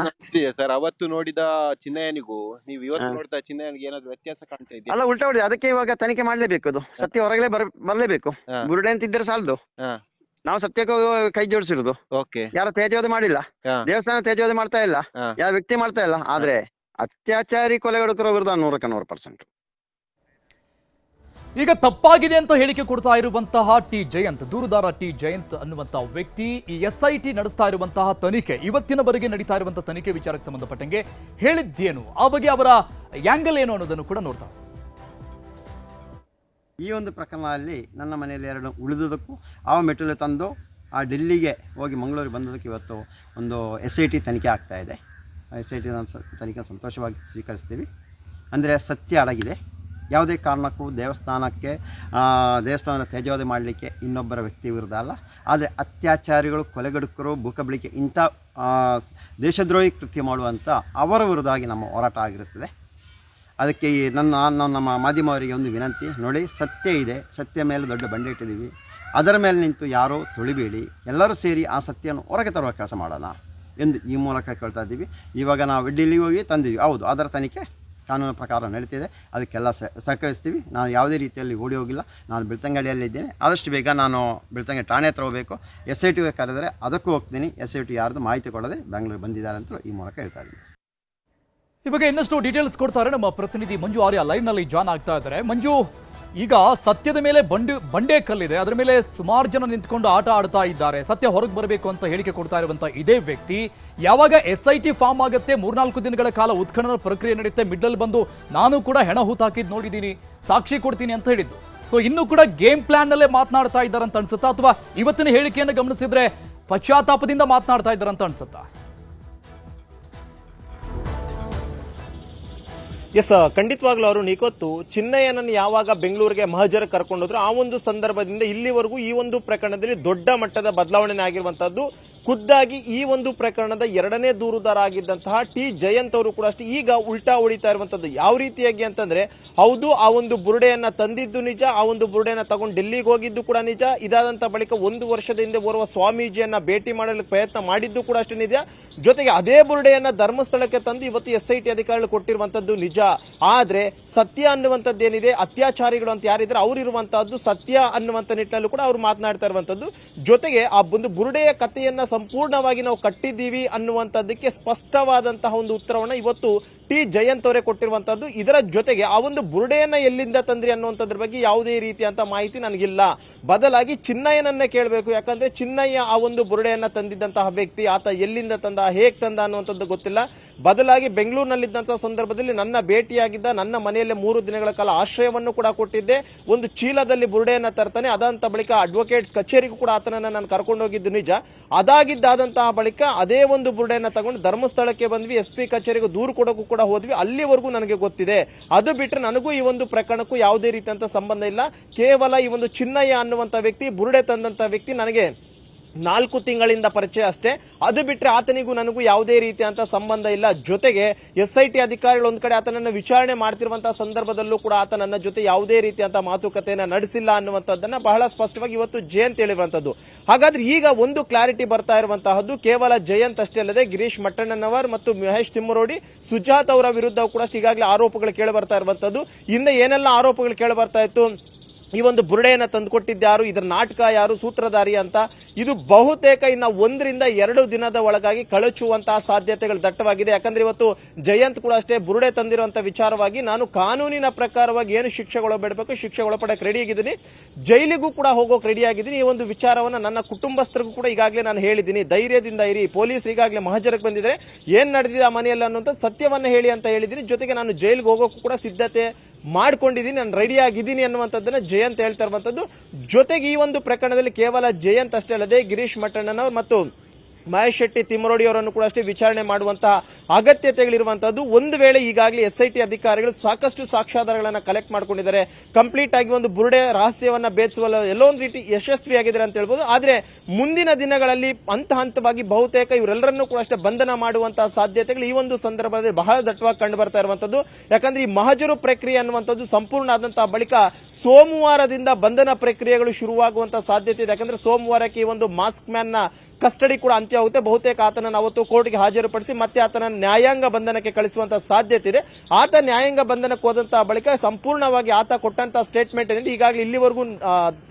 ಸರ್? ಅವತ್ತು ನೋಡಿದ ಚಿನ್ನಯನಿಗೂ ನೀವು ಇವತ್ತು ನೋಡಿದ ನೋಡ್ತಾ ಚಿನ್ನಯ್ಯನಿಗೆ ಏನಾದ್ರು ವ್ಯತ್ಯಾಸ ಕಾಣ್ತಾ ಇದೆಯಾ? ಅಲ್ಲ ಉಲ್ಟಾ ಹೊಡಿ ಅದಕ್ಕೆ ಇವಾಗ ತನಿಖೆ ಮಾಡ್ಲೇಬೇಕು ಅದು. ಸತ್ಯ ಹೊರಗಡೆ ಬರ್ ಬರ್ಲೇಬೇಕು. ಹಾ. ಬುರುಡೆ ಅಂತಿದ್ರೆ ಸಾಲದು. ಹಾ. ನಾವು ಸತ್ಯಕ್ಕೆ ಕೈ ಜೋಡಿಸಿರೋದು. ಓಕೆ. ಯಾರ ತೇಜೋದೆ ಮಾಡಿಲ್ಲ. ಹಾ. ದೇವಸ್ಥಾನ ತೇಜೋದೆ ಮಾಡ್ತಾ ಇಲ್ಲ. ಹಾ. ಯಾವ ವ್ಯಕ್ತಿ ಮಾಡ್ತಾ ಇಲ್ಲ. ಆದ್ರೆ ಅತ್ಯಾಚಾರಿ ಕೊಲೆಗಡುಕರ ವಿರುದ್ಧ ನೂರಕ್ಕೆ ನೂರು ಪರ್ಸೆಂಟ್ ಈಗ ತಪ್ಪಾಗಿದೆ ಅಂತ ಹೇಳಿಕೆ ಕೊಡ್ತಾ ಇರುವಂತಹ ಟಿ ಜಯಂತ್, ದೂರುದಾರ ಟಿ ಜಯಂತ್ ಅನ್ನುವಂತಹ ವ್ಯಕ್ತಿ ಈ ಎಸ್ ಐ ಟಿ ನಡೆಸ್ತಾ ಇರುವಂತಹ ತನಿಖೆ, ಇವತ್ತಿನವರೆಗೆ ನಡೀತಾ ಇರುವಂತಹ ತನಿಖೆ ವಿಚಾರಕ್ಕೆ ಸಂಬಂಧಪಟ್ಟಂಗೆ ಹೇಳಿದ್ದೇನು, ಆ ಬಗ್ಗೆ ಅವರ ಯಾಂಗಲ್ ಏನು ಅನ್ನೋದನ್ನು ಕೂಡ ನೋಡ್ತಾ ಈ ಒಂದು ಪ್ರಕರಣದಲ್ಲಿ ನನ್ನ ಮನೆಯಲ್ಲಿ ಎರಡು ಉಳಿದುದಕ್ಕೂ ಆ ಮೆಟ್ಟಿಲು ತಂದು ಆ ಡೆಲ್ಲಿಗೆ ಹೋಗಿ ಮಂಗಳೂರಿಗೆ ಬಂದದಕ್ಕೆ ಇವತ್ತು ಒಂದು ಎಸ್ ಐ ಟಿ ತನಿಖೆ ಆಗ್ತಾಯಿದೆ ಎಸ್ ಐ ಟಿ ತನಿಖೆ ಸಂತೋಷವಾಗಿ ಸ್ವೀಕರಿಸ್ತೀವಿ. ಅಂದರೆ ಸತ್ಯ ಅಡಗಿದೆ. ಯಾವುದೇ ಕಾರಣಕ್ಕೂ ದೇವಸ್ಥಾನಕ್ಕೆ ದೇವಸ್ಥಾನ ತೇಜೋವಧೆ ಮಾಡಲಿಕ್ಕೆ ಇನ್ನೊಬ್ಬರ ವ್ಯಕ್ತಿ ವಿರುದ್ಧ ಅಲ್ಲ. ಆದರೆ ಅತ್ಯಾಚಾರಿಗಳು, ಕೊಲೆಗಡುಕರು, ಭೂಕಬಳಿಕೆ ಇಂಥ ದೇಶದ್ರೋಹಿ ಕೃತ್ಯ ಮಾಡುವಂಥ ಅವರ ವಿರುದ್ಧವಾಗಿ ನಮ್ಮ ಹೋರಾಟ ಆಗಿರುತ್ತದೆ. ಅದಕ್ಕೆ ಈ ನನ್ನ, ನಾನು ನಮ್ಮ ಮಾಧ್ಯಮವರಿಗೆ ಒಂದು ವಿನಂತಿ. ನೋಡಿ, ಸತ್ಯ ಇದೆ. ಸತ್ಯ ಮೇಲೆ ದೊಡ್ಡ ಬಂಡೆ ಇಟ್ಟಿದ್ದೀವಿ ಅದರ ಮೇಲೆ ನಿಂತು ಯಾರೋ ತುಳಿಬೇಡಿ. ಎಲ್ಲರೂ ಸೇರಿ ಆ ಸತ್ಯವನ್ನು ಹೊರಗೆ ತರುವ ಕೆಲಸ ಮಾಡೋಣ ಎಂದು ಈ ಮೂಲಕ ಕೇಳ್ತಾ ಇದ್ದೀವಿ. ಇವಾಗ ನಾವು ಡೆಲ್ಲಿಗೆ ಹೋಗಿ ತಂದಿದ್ದೀವಿ. ಹೌದು, ಅದರ ತನಿಖೆ ಕಾನೂನು ಪ್ರಕಾರ ನಡೀತಿದೆ. ಅದಕ್ಕೆಲ್ಲ ಸಹಕರಿಸ್ತೀವಿ. ನಾನು ಯಾವುದೇ ರೀತಿಯಲ್ಲಿ ಓಡಿ ಹೋಗಿಲ್ಲ. ನಾನು ಬೆಳ್ತಂಗಡಿಯಲ್ಲಿದ್ದೇನೆ ಆದಷ್ಟು ಬೇಗ ನಾನು ಬೆಳ್ತಂಗಡಿ ಠಾಣೆ ಹತ್ರ ಹೋಗಬೇಕು. ಎಸ್ ಐ ಟಿ ಕರೆದರೆ ಅದಕ್ಕೂ ಹೋಗ್ತೀನಿ. ಎಸ್ ಐ ಟಿ ಯಾರ್ದು ಮಾಹಿತಿ ಕೊಡದೆ ಬೆಂಗಳೂರಿಗೆ ಬಂದಿದ್ದಾರೆ ಅಂತ ಈ ಮೂಲಕ ಹೇಳ್ತಾ ಇದ್ದೀನಿ. ಬಗ್ಗೆ ಇನ್ನಷ್ಟು ಡೀಟೇಲ್ಸ್ ಕೊಡ್ತಾರೆ ನಮ್ಮ ಪ್ರತಿನಿಧಿ ಮಂಜು ಆರ್ಯ ಲೈವ್ನಲ್ಲಿ ಜಾಯ್ನ್ ಆಗ್ತಾ ಇದ್ದಾರೆ. ಮಂಜು, ಈಗ ಸತ್ಯದ ಮೇಲೆ ಬಂಡೆ ಬಂಡೆ ಕಲ್ಲಿದೆ. ಅದರ ಮೇಲೆ ಸುಮಾರು ಜನ ನಿಂತ್ಕೊಂಡು ಆಟ ಆಡ್ತಾ ಇದ್ದಾರೆ. ಸತ್ಯ ಹೊರಗೆ ಬರಬೇಕು ಅಂತ ಹೇಳಿಕೆ ಕೊಡ್ತಾ ಇರುವಂತ ಇದೇ ವ್ಯಕ್ತಿ. ಯಾವಾಗ ಎಸ್ ಐ ಟಿ ಫಾರ್ಮ್ ಆಗುತ್ತೆ, ಮೂರ್ನಾಲ್ಕು ದಿನಗಳ ಕಾಲ ಉತ್ಖನನ ಪ್ರಕ್ರಿಯೆ ನಡೆಯುತ್ತೆ ಮಿಡ್ಲ್ ಬಂದು ನಾನು ಕೂಡ ಹೆಣ ಹೂತಾಕಿದ್ ನೋಡಿದ್ದೀನಿ, ಸಾಕ್ಷಿ ಕೊಡ್ತೀನಿ ಅಂತ ಹೇಳಿದ್ದು. ಸೊ ಇನ್ನೂ ಕೂಡ ಗೇಮ್ ಪ್ಲಾನ್ ನಲ್ಲೇ ಮಾತನಾಡ್ತಾ ಇದ್ದಾರೆ ಅಂತ ಅನ್ಸುತ್ತಾ? ಅಥವಾ ಇವತ್ತಿನ ಹೇಳಿಕೆಯನ್ನು ಗಮನಿಸಿದ್ರೆ ಪಶ್ಚಾತ್ತಾಪದಿಂದ ಮಾತನಾಡ್ತಾ ಇದ್ದಾರೆ ಅಂತ ಅನ್ಸುತ್ತಾ? ಎಸ್ ಖಂಡಿತವಾಗ್ಲೂ ಅವರು ನೀಕೊತ್ತು ಚಿನ್ನಯ್ಯನನ್ನು ಯಾವಾಗ ಬೆಂಗಳೂರಿಗೆ ಮಹಜರ್ ಕರ್ಕೊಂಡೋದ್ರು, ಆ ಒಂದು ಸಂದರ್ಭದಿಂದ ಇಲ್ಲಿವರೆಗೂ ಈ ಒಂದು ಪ್ರಕರಣದಲ್ಲಿ ದೊಡ್ಡ ಮಟ್ಟದ ಬದಲಾವಣೆ ಆಗಿರುವಂತದ್ದು ಖುದ್ದಾಗಿ ಈ ಒಂದು ಪ್ರಕರಣದ ಎರಡನೇ ದೂರುದಾರ ಆಗಿದ್ದಂತಹ ಟಿ ಜಯಂತ್ ಅವರು ಕೂಡ ಅಷ್ಟೇ. ಈಗ ಉಲ್ಟಾ ಹೊಡಿತಾ ಇರುವಂತದ್ದು ಯಾವ ರೀತಿಯಾಗಿ ಅಂತಂದ್ರೆ, ಹೌದು, ಆ ಒಂದು ಬುರುಡೆಯನ್ನ ತಂದಿದ್ದು ನಿಜ, ಆ ಒಂದು ಬುರುಡೆಯನ್ನ ತಗೊಂಡು ಡೆಲ್ಲಿಗೆ ಹೋಗಿದ್ದು ಕೂಡ ನಿಜ. ಇದಾದಂತ ಬಳಿಕ ಒಂದು ವರ್ಷದ ಹಿಂದೆ ಓರ್ವ ಸ್ವಾಮೀಜಿಯನ್ನ ಭೇಟಿ ಮಾಡಲು ಪ್ರಯತ್ನ ಮಾಡಿದ್ದು ಕೂಡ ಅಷ್ಟೇ ನಿಜ. ಜೊತೆಗೆ ಅದೇ ಬುರುಡೆಯನ್ನ ಧರ್ಮಸ್ಥಳಕ್ಕೆ ತಂದು ಇವತ್ತು ಎಸ್ ಐ ಟಿ ಅಧಿಕಾರಿಗಳು ಕೊಟ್ಟಿರುವಂತದ್ದು ನಿಜ. ಆದ್ರೆ ಸತ್ಯ ಅನ್ನುವಂಥದ್ದು ಏನಿದೆ ಅತ್ಯಾಚಾರಿಗಳು ಅಂತ ಯಾರಿದ್ರೆ ಅವ್ರು ಇರುವಂತಹದ್ದು ಸತ್ಯ ಅನ್ನುವಂಥ ನಿಟ್ಟಿನಲ್ಲೂ ಕೂಡ ಅವ್ರು ಮಾತನಾಡ್ತಾ ಇರುವಂತದ್ದು. ಜೊತೆಗೆ ಆ ಒಂದು ಬುರುಡೆಯ ಕಥೆಯನ್ನ ಸಂಪೂರ್ಣವಾಗಿ ನಾವು ಕಟ್ಟಿದ್ದೀವಿ ಅನ್ನುವಂಥದ್ದಕ್ಕೆ ಸ್ಪಷ್ಟವಾದಂತಹ ಒಂದು ಉತ್ತರವನ್ನು ಇವತ್ತು ಟಿ ಜಯಂತ್ ಅವರೇ ಕೊಟ್ಟಿರುವಂತದ್ದು ಇದರ ಜೊತೆಗೆ ಆ ಒಂದು ಬುರುಡೆಯನ್ನ ಎಲ್ಲಿಂದ ತಂದ್ರಿ ಅನ್ನುವಂಥದ್ರ ಬಗ್ಗೆ ಯಾವುದೇ ರೀತಿಯಂತ ಮಾಹಿತಿ ನನಗಿಲ್ಲ. ಬದಲಾಗಿ ಚಿನ್ನಯ್ಯನನ್ನೇ ಕೇಳಬೇಕು. ಯಾಕಂದ್ರೆ ಚಿನ್ನಯ್ಯ ಆ ಒಂದು ಬುರುಡೆಯನ್ನ ತಂದಿದ್ದಂತಹ ವ್ಯಕ್ತಿ, ಆತ ಎಲ್ಲಿಂದ ತಂದ, ಹೇಗೆ ತಂದ ಅನ್ನುವಂಥದ್ದು ಗೊತ್ತಿಲ್ಲ. ಬದಲಾಗಿ ಬೆಂಗಳೂರಿನಲ್ಲಿದ್ದಂತಹ ಸಂದರ್ಭದಲ್ಲಿ ನನ್ನ ಭೇಟಿಯಾಗಿದ್ದ, ನನ್ನ ಮನೆಯಲ್ಲೇ ಮೂರು ದಿನಗಳ ಕಾಲ ಆಶ್ರಯವನ್ನು ಕೂಡ ಕೊಟ್ಟಿದ್ದೆ. ಒಂದು ಚೀಲದಲ್ಲಿ ಬುರುಡೆಯನ್ನ ತರ್ತಾನೆ. ಅದಂತ ಬಳಿಕ ಅಡ್ವೊಕೇಟ್ಸ್ ಕಚೇರಿಗೂ ಕೂಡ ಆತನನ್ನ ನಾನು ಕರ್ಕೊಂಡು ಹೋಗಿದ್ದು ನಿಜ. ಅದಾಗಿದ್ದಾದಂತಹ ಬಳಿಕ ಅದೇ ಒಂದು ಬುರುಡೆಯನ್ನ ತಗೊಂಡು ಧರ್ಮಸ್ಥಳಕ್ಕೆ ಬಂದ್ವಿ. ಎಸ್ ಪಿ ಕಚೇರಿಗೂ ದೂರು ಕೊಡೋಕ್ಕೂ ಕೂಡ ಕೂಡ ಹೋದ್ವಿ. ಅಲ್ಲಿವರೆಗೂ ನನಗೆ ಗೊತ್ತಿದೆ. ಅದು ಬಿಟ್ಟರೆ ನನಗೂ ಈ ಒಂದು ಪ್ರಕರಣಕ್ಕೂ ಯಾವುದೇ ರೀತಿಯಂತ ಸಂಬಂಧ ಇಲ್ಲ. ಕೇವಲ ಈ ಒಂದು ಚಿನ್ನಯ್ಯ ಅನ್ನುವಂಥ ವ್ಯಕ್ತಿ, ಬುರುಡೆ ತಂದಂಥ ವ್ಯಕ್ತಿ ನನಗೆ ನಾಲ್ಕು ತಿಂಗಳಿಂದ ಪರಿಚಯ ಅಷ್ಟೇ. ಅದು ಬಿಟ್ಟರೆ ಆತನಿಗೂ ನನಗೂ ಯಾವುದೇ ರೀತಿಯಂತ ಸಂಬಂಧ ಇಲ್ಲ. ಜೊತೆಗೆ ಎಸ್ ಐ ಟಿ ಅಧಿಕಾರಿಗಳು ಒಂದು ಕಡೆ ಆತನನ್ನು ವಿಚಾರಣೆ ಮಾಡ್ತಿರುವಂತಹ ಸಂದರ್ಭದಲ್ಲೂ ಕೂಡ ಆತ ನನ್ನ ಜೊತೆ ಯಾವುದೇ ರೀತಿಯಂತ ಮಾತುಕತೆಯನ್ನ ನಡೆಸಿಲ್ಲ ಅನ್ನುವಂಥದ್ದನ್ನ ಬಹಳ ಸ್ಪಷ್ಟವಾಗಿ ಇವತ್ತು ಜಯಂತ್ ಹೇಳಿರುವಂತದ್ದು ಹಾಗಾದ್ರೆ ಈಗ ಒಂದು ಕ್ಲಾರಿಟಿ ಬರ್ತಾ ಇರುವಂತಹದ್ದು ಕೇವಲ ಜಯಂತ್ ಅಷ್ಟೇ ಅಲ್ಲದೆ ಗಿರೀಶ್ ಮಟ್ಟಣ್ಣನವರ್ ಮತ್ತು ಮಹೇಶ್ ತಿಮ್ಮರೋಡಿ, ಸುಜಾತ್ ಅವರ ವಿರುದ್ಧ ಕೂಡ ಈಗಾಗಲೇ ಆರೋಪಗಳು ಕೇಳಿ ಬರ್ತಾ ಇರುವಂತದ್ದು ಹಿಂದೆ ಏನೆಲ್ಲ ಆರೋಪಗಳು ಕೇಳಿ ಬರ್ತಾ ಇತ್ತು? ಈ ಒಂದು ಬುರುಡೆಯನ್ನ ತಂದುಕೊಟ್ಟಿದ್ಯಾರು ಇದರ ನಾಟಕ ಯಾರು? ಸೂತ್ರಧಾರಿ ಅಂತ. ಇದು ಬಹುತೇಕ ಇನ್ನು ಒಂದರಿಂದ ಎರಡು ದಿನದ ಒಳಗಾಗಿ ಕಳಚುವಂತಹ ಸಾಧ್ಯತೆಗಳು ದಟ್ಟವಾಗಿದೆ. ಯಾಕಂದ್ರೆ ಇವತ್ತು ಜಯಂತ್ ಕೂಡ ಅಷ್ಟೇ ಬುರುಡೆ ತಂದಿರುವಂತಹ ವಿಚಾರವಾಗಿ ನಾನು ಕಾನೂನಿನ ಪ್ರಕಾರವಾಗಿ ಏನು ಶಿಕ್ಷೆಗೊಳಬೇಡಬೇಕು ಶಿಕ್ಷೆಗೊಳಪಡಕ್ಕೆ ರೆಡಿ ಆಗಿದ್ದೀನಿ. ಜೈಲಿಗೂ ಕೂಡ ಹೋಗೋಕೆ ರೆಡಿ ಆಗಿದ್ದೀನಿ. ಈ ಒಂದು ವಿಚಾರವನ್ನು ನನ್ನ ಕುಟುಂಬಸ್ಥರಿಗೂ ಕೂಡ ಈಗಾಗಲೇ ನಾನು ಹೇಳಿದ್ದೀನಿ. ಧೈರ್ಯದಿಂದ ಇರಿ. ಪೊಲೀಸ್ ಈಗಾಗಲೇ ಮಹಜರಕ್ಕೆ ಬಂದಿದ್ರೆ ಏನ್ ನಡೆದಿದೆ ಆ ಮನೆಯಲ್ಲಿ ಅನ್ನುವಂಥ ಸತ್ಯವನ್ನು ಹೇಳಿ ಅಂತ ಹೇಳಿದ್ದೀನಿ. ಜೊತೆಗೆ ನಾನು ಜೈಲಿಗೆ ಹೋಗೋಕ್ಕೂ ಕೂಡ ಸಿದ್ಧತೆ ಮಾಡ್ಕೊಂಡಿದ್ದೀನಿ ನಾನು ರೆಡಿ ಆಗಿದ್ದೀನಿ ಅನ್ನುವಂಥದ್ದನ್ನ ಜಯಂತ್ ಹೇಳ್ತಾ ಇರುವಂಥದ್ದು. ಜೊತೆಗೆ ಈ ಒಂದು ಪ್ರಕರಣದಲ್ಲಿ ಕೇವಲ ಜಯಂತ್ ಅಷ್ಟೇ ಅಲ್ಲದೆ ಗಿರೀಶ್ ಮಟ್ಟಣ್ಣನವರು ಮತ್ತು ಮಹೇಶ್ ಶೆಟ್ಟಿ ತಿಮ್ಮರೋಡಿ ಅವರನ್ನು ಕೂಡ ಅಷ್ಟೇ ವಿಚಾರಣೆ ಮಾಡುವಂತಹ ಅಗತ್ಯತೆಗಳಿರುವಂತಹದ್ದು. ಒಂದು ವೇಳೆ ಈಗಾಗಲೇ ಎಸ್ ಐ ಟಿ ಅಧಿಕಾರಿಗಳು ಸಾಕಷ್ಟು ಸಾಕ್ಷ್ಯಾಧಾರಗಳನ್ನು ಕಲೆಕ್ಟ್ ಮಾಡಿಕೊಂಡಿದ್ದಾರೆ. ಕಂಪ್ಲೀಟ್ ಆಗಿ ಒಂದು ಬುರುಡೆ ರಹಸ್ಯವನ್ನ ಭೇದಿಸುವಲ್ಲ ಎಲ್ಲೋ ಒಂದು ರೀತಿ ಯಶಸ್ವಿಯಾಗಿದ್ದಾರೆ ಅಂತ ಹೇಳ್ಬೋದು. ಆದರೆ ಮುಂದಿನ ದಿನಗಳಲ್ಲಿ ಹಂತ ಹಂತವಾಗಿ ಬಹುತೇಕ ಇವರೆಲ್ಲರನ್ನೂ ಕೂಡ ಅಷ್ಟೇ ಬಂಧನ ಮಾಡುವಂತಹ ಸಾಧ್ಯತೆಗಳು ಈ ಒಂದು ಸಂದರ್ಭದಲ್ಲಿ ಬಹಳ ದಟ್ಟವಾಗಿ ಕಂಡು ಬರ್ತಾ ಇರುವಂತದ್ದು ಯಾಕಂದ್ರೆ ಈ ಮಹಜರು ಪ್ರಕ್ರಿಯೆ ಅನ್ನುವಂಥದ್ದು ಸಂಪೂರ್ಣ ಆದಂತಹ ಬಳಿಕ ಸೋಮವಾರದಿಂದ ಬಂಧನ ಪ್ರಕ್ರಿಯೆಗಳು ಶುರುವಾಗುವಂತಹ ಸಾಧ್ಯತೆ ಇದೆ. ಯಾಕಂದ್ರೆ ಸೋಮವಾರಕ್ಕೆ ಈ ಒಂದು ಮಾಸ್ಕ್ ಮ್ಯಾನ್ನ ಕಸ್ಟಡಿ ಕೂಡ ಅಂತ್ಯ ಆಗುತ್ತೆ. ಬಹುತೇಕ ಆತನನ್ನು ಅವತ್ತು ಕೋರ್ಟ್ಗೆ ಹಾಜರುಪಡಿಸಿ ಮತ್ತೆ ಆತನ ನ್ಯಾಯಾಂಗ ಬಂಧನಕ್ಕೆ ಕಳಿಸುವಂತಹ ಸಾಧ್ಯತೆ ಇದೆ. ಆತ ನ್ಯಾಯಾಂಗ ಬಂಧನಕ್ಕೆ ಹೋದಂತಹ ಬಳಿಕ ಸಂಪೂರ್ಣವಾಗಿ ಆತ ಕೊಟ್ಟಂತಹ ಸ್ಟೇಟ್ಮೆಂಟ್ ಏನಿದೆ, ಈಗಾಗಲೇ ಇಲ್ಲಿವರೆಗೂ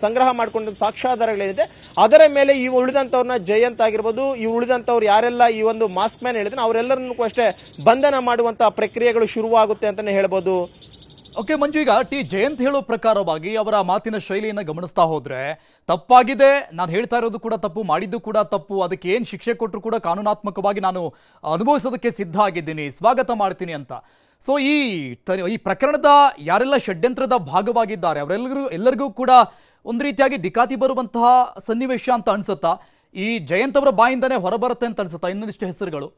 ಸಂಗ್ರಹ ಮಾಡಿಕೊಂಡ ಸಾಕ್ಷ್ಯಾಧಾರಗಳೇನಿದೆ, ಅದರ ಮೇಲೆ ಈ ಉಳಿದಂತವ್ರನ್ನ ಜಯಂತ್ ಆಗಿರ್ಬೋದು, ಈ ಉಳಿದಂತವ್ರು ಯಾರೆಲ್ಲ ಈ ಒಂದು ಮಾಸ್ಕ್ ಮ್ಯಾನ್ ಹೇಳಿದ್ರೆ, ಅವರೆಲ್ಲರನ್ನೂ ಅಷ್ಟೇ ಬಂಧನ ಮಾಡುವಂತಹ ಪ್ರಕ್ರಿಯೆಗಳು ಶುರುವಾಗುತ್ತೆ ಅಂತಾನೆ ಹೇಳ್ಬೋದು. ಓಕೆ ಮಂಜು, ಈಗ ಟಿ. ಜಯಂತ್ ಹೇಳೋ ಪ್ರಕಾರವಾಗಿ ಅವರ ಮಾತಿನ ಶೈಲಿಯನ್ನು ಗಮನಿಸ್ತಾ ಹೋದ್ರೆ ತಪ್ಪಾಗಿದೆ. ನಾನು ಹೇಳ್ತಾ ಇರೋದು ಕೂಡ ತಪ್ಪು, ಮಾಡಿದ್ದು ಕೂಡ ತಪ್ಪು. ಅದಕ್ಕೆ ಏನು ಶಿಕ್ಷೆ ಕೊಟ್ಟರು ಕೂಡ ಕಾನೂನಾತ್ಮಕವಾಗಿ ನಾನು ಅನುಭವಿಸೋದಕ್ಕೆ ಸಿದ್ಧ ಆಗಿದ್ದೀನಿ. ಸ್ವಾಗತ ಮಾಡ್ತೀನಿ ಅಂತ. ಸೊ ಈ ಈ ಪ್ರಕರಣದ ಯಾರೆಲ್ಲ ಷಡ್ಯಂತ್ರದ ಭಾಗವಾಗಿದ್ದಾರೆ ಅವರೆಲ್ಲರಿಗೂ ಎಲ್ಲರಿಗೂ ಕೂಡ ಒಂದು ರೀತಿಯಾಗಿ ದಿಕಾತಿ ಬರುವಂತಹ ಸನ್ನಿವೇಶ ಅಂತ ಅನ್ಸುತ್ತಾ? ಈ ಜಯಂತ್ ಅವರ ಬಾಯಿಂದನೇ ಹೊರಬರುತ್ತೆ ಅಂತ ಅನ್ಸುತ್ತಾ? ಇನ್ನೊಂದಿಷ್ಟು ಹೆಸರುಗಳು.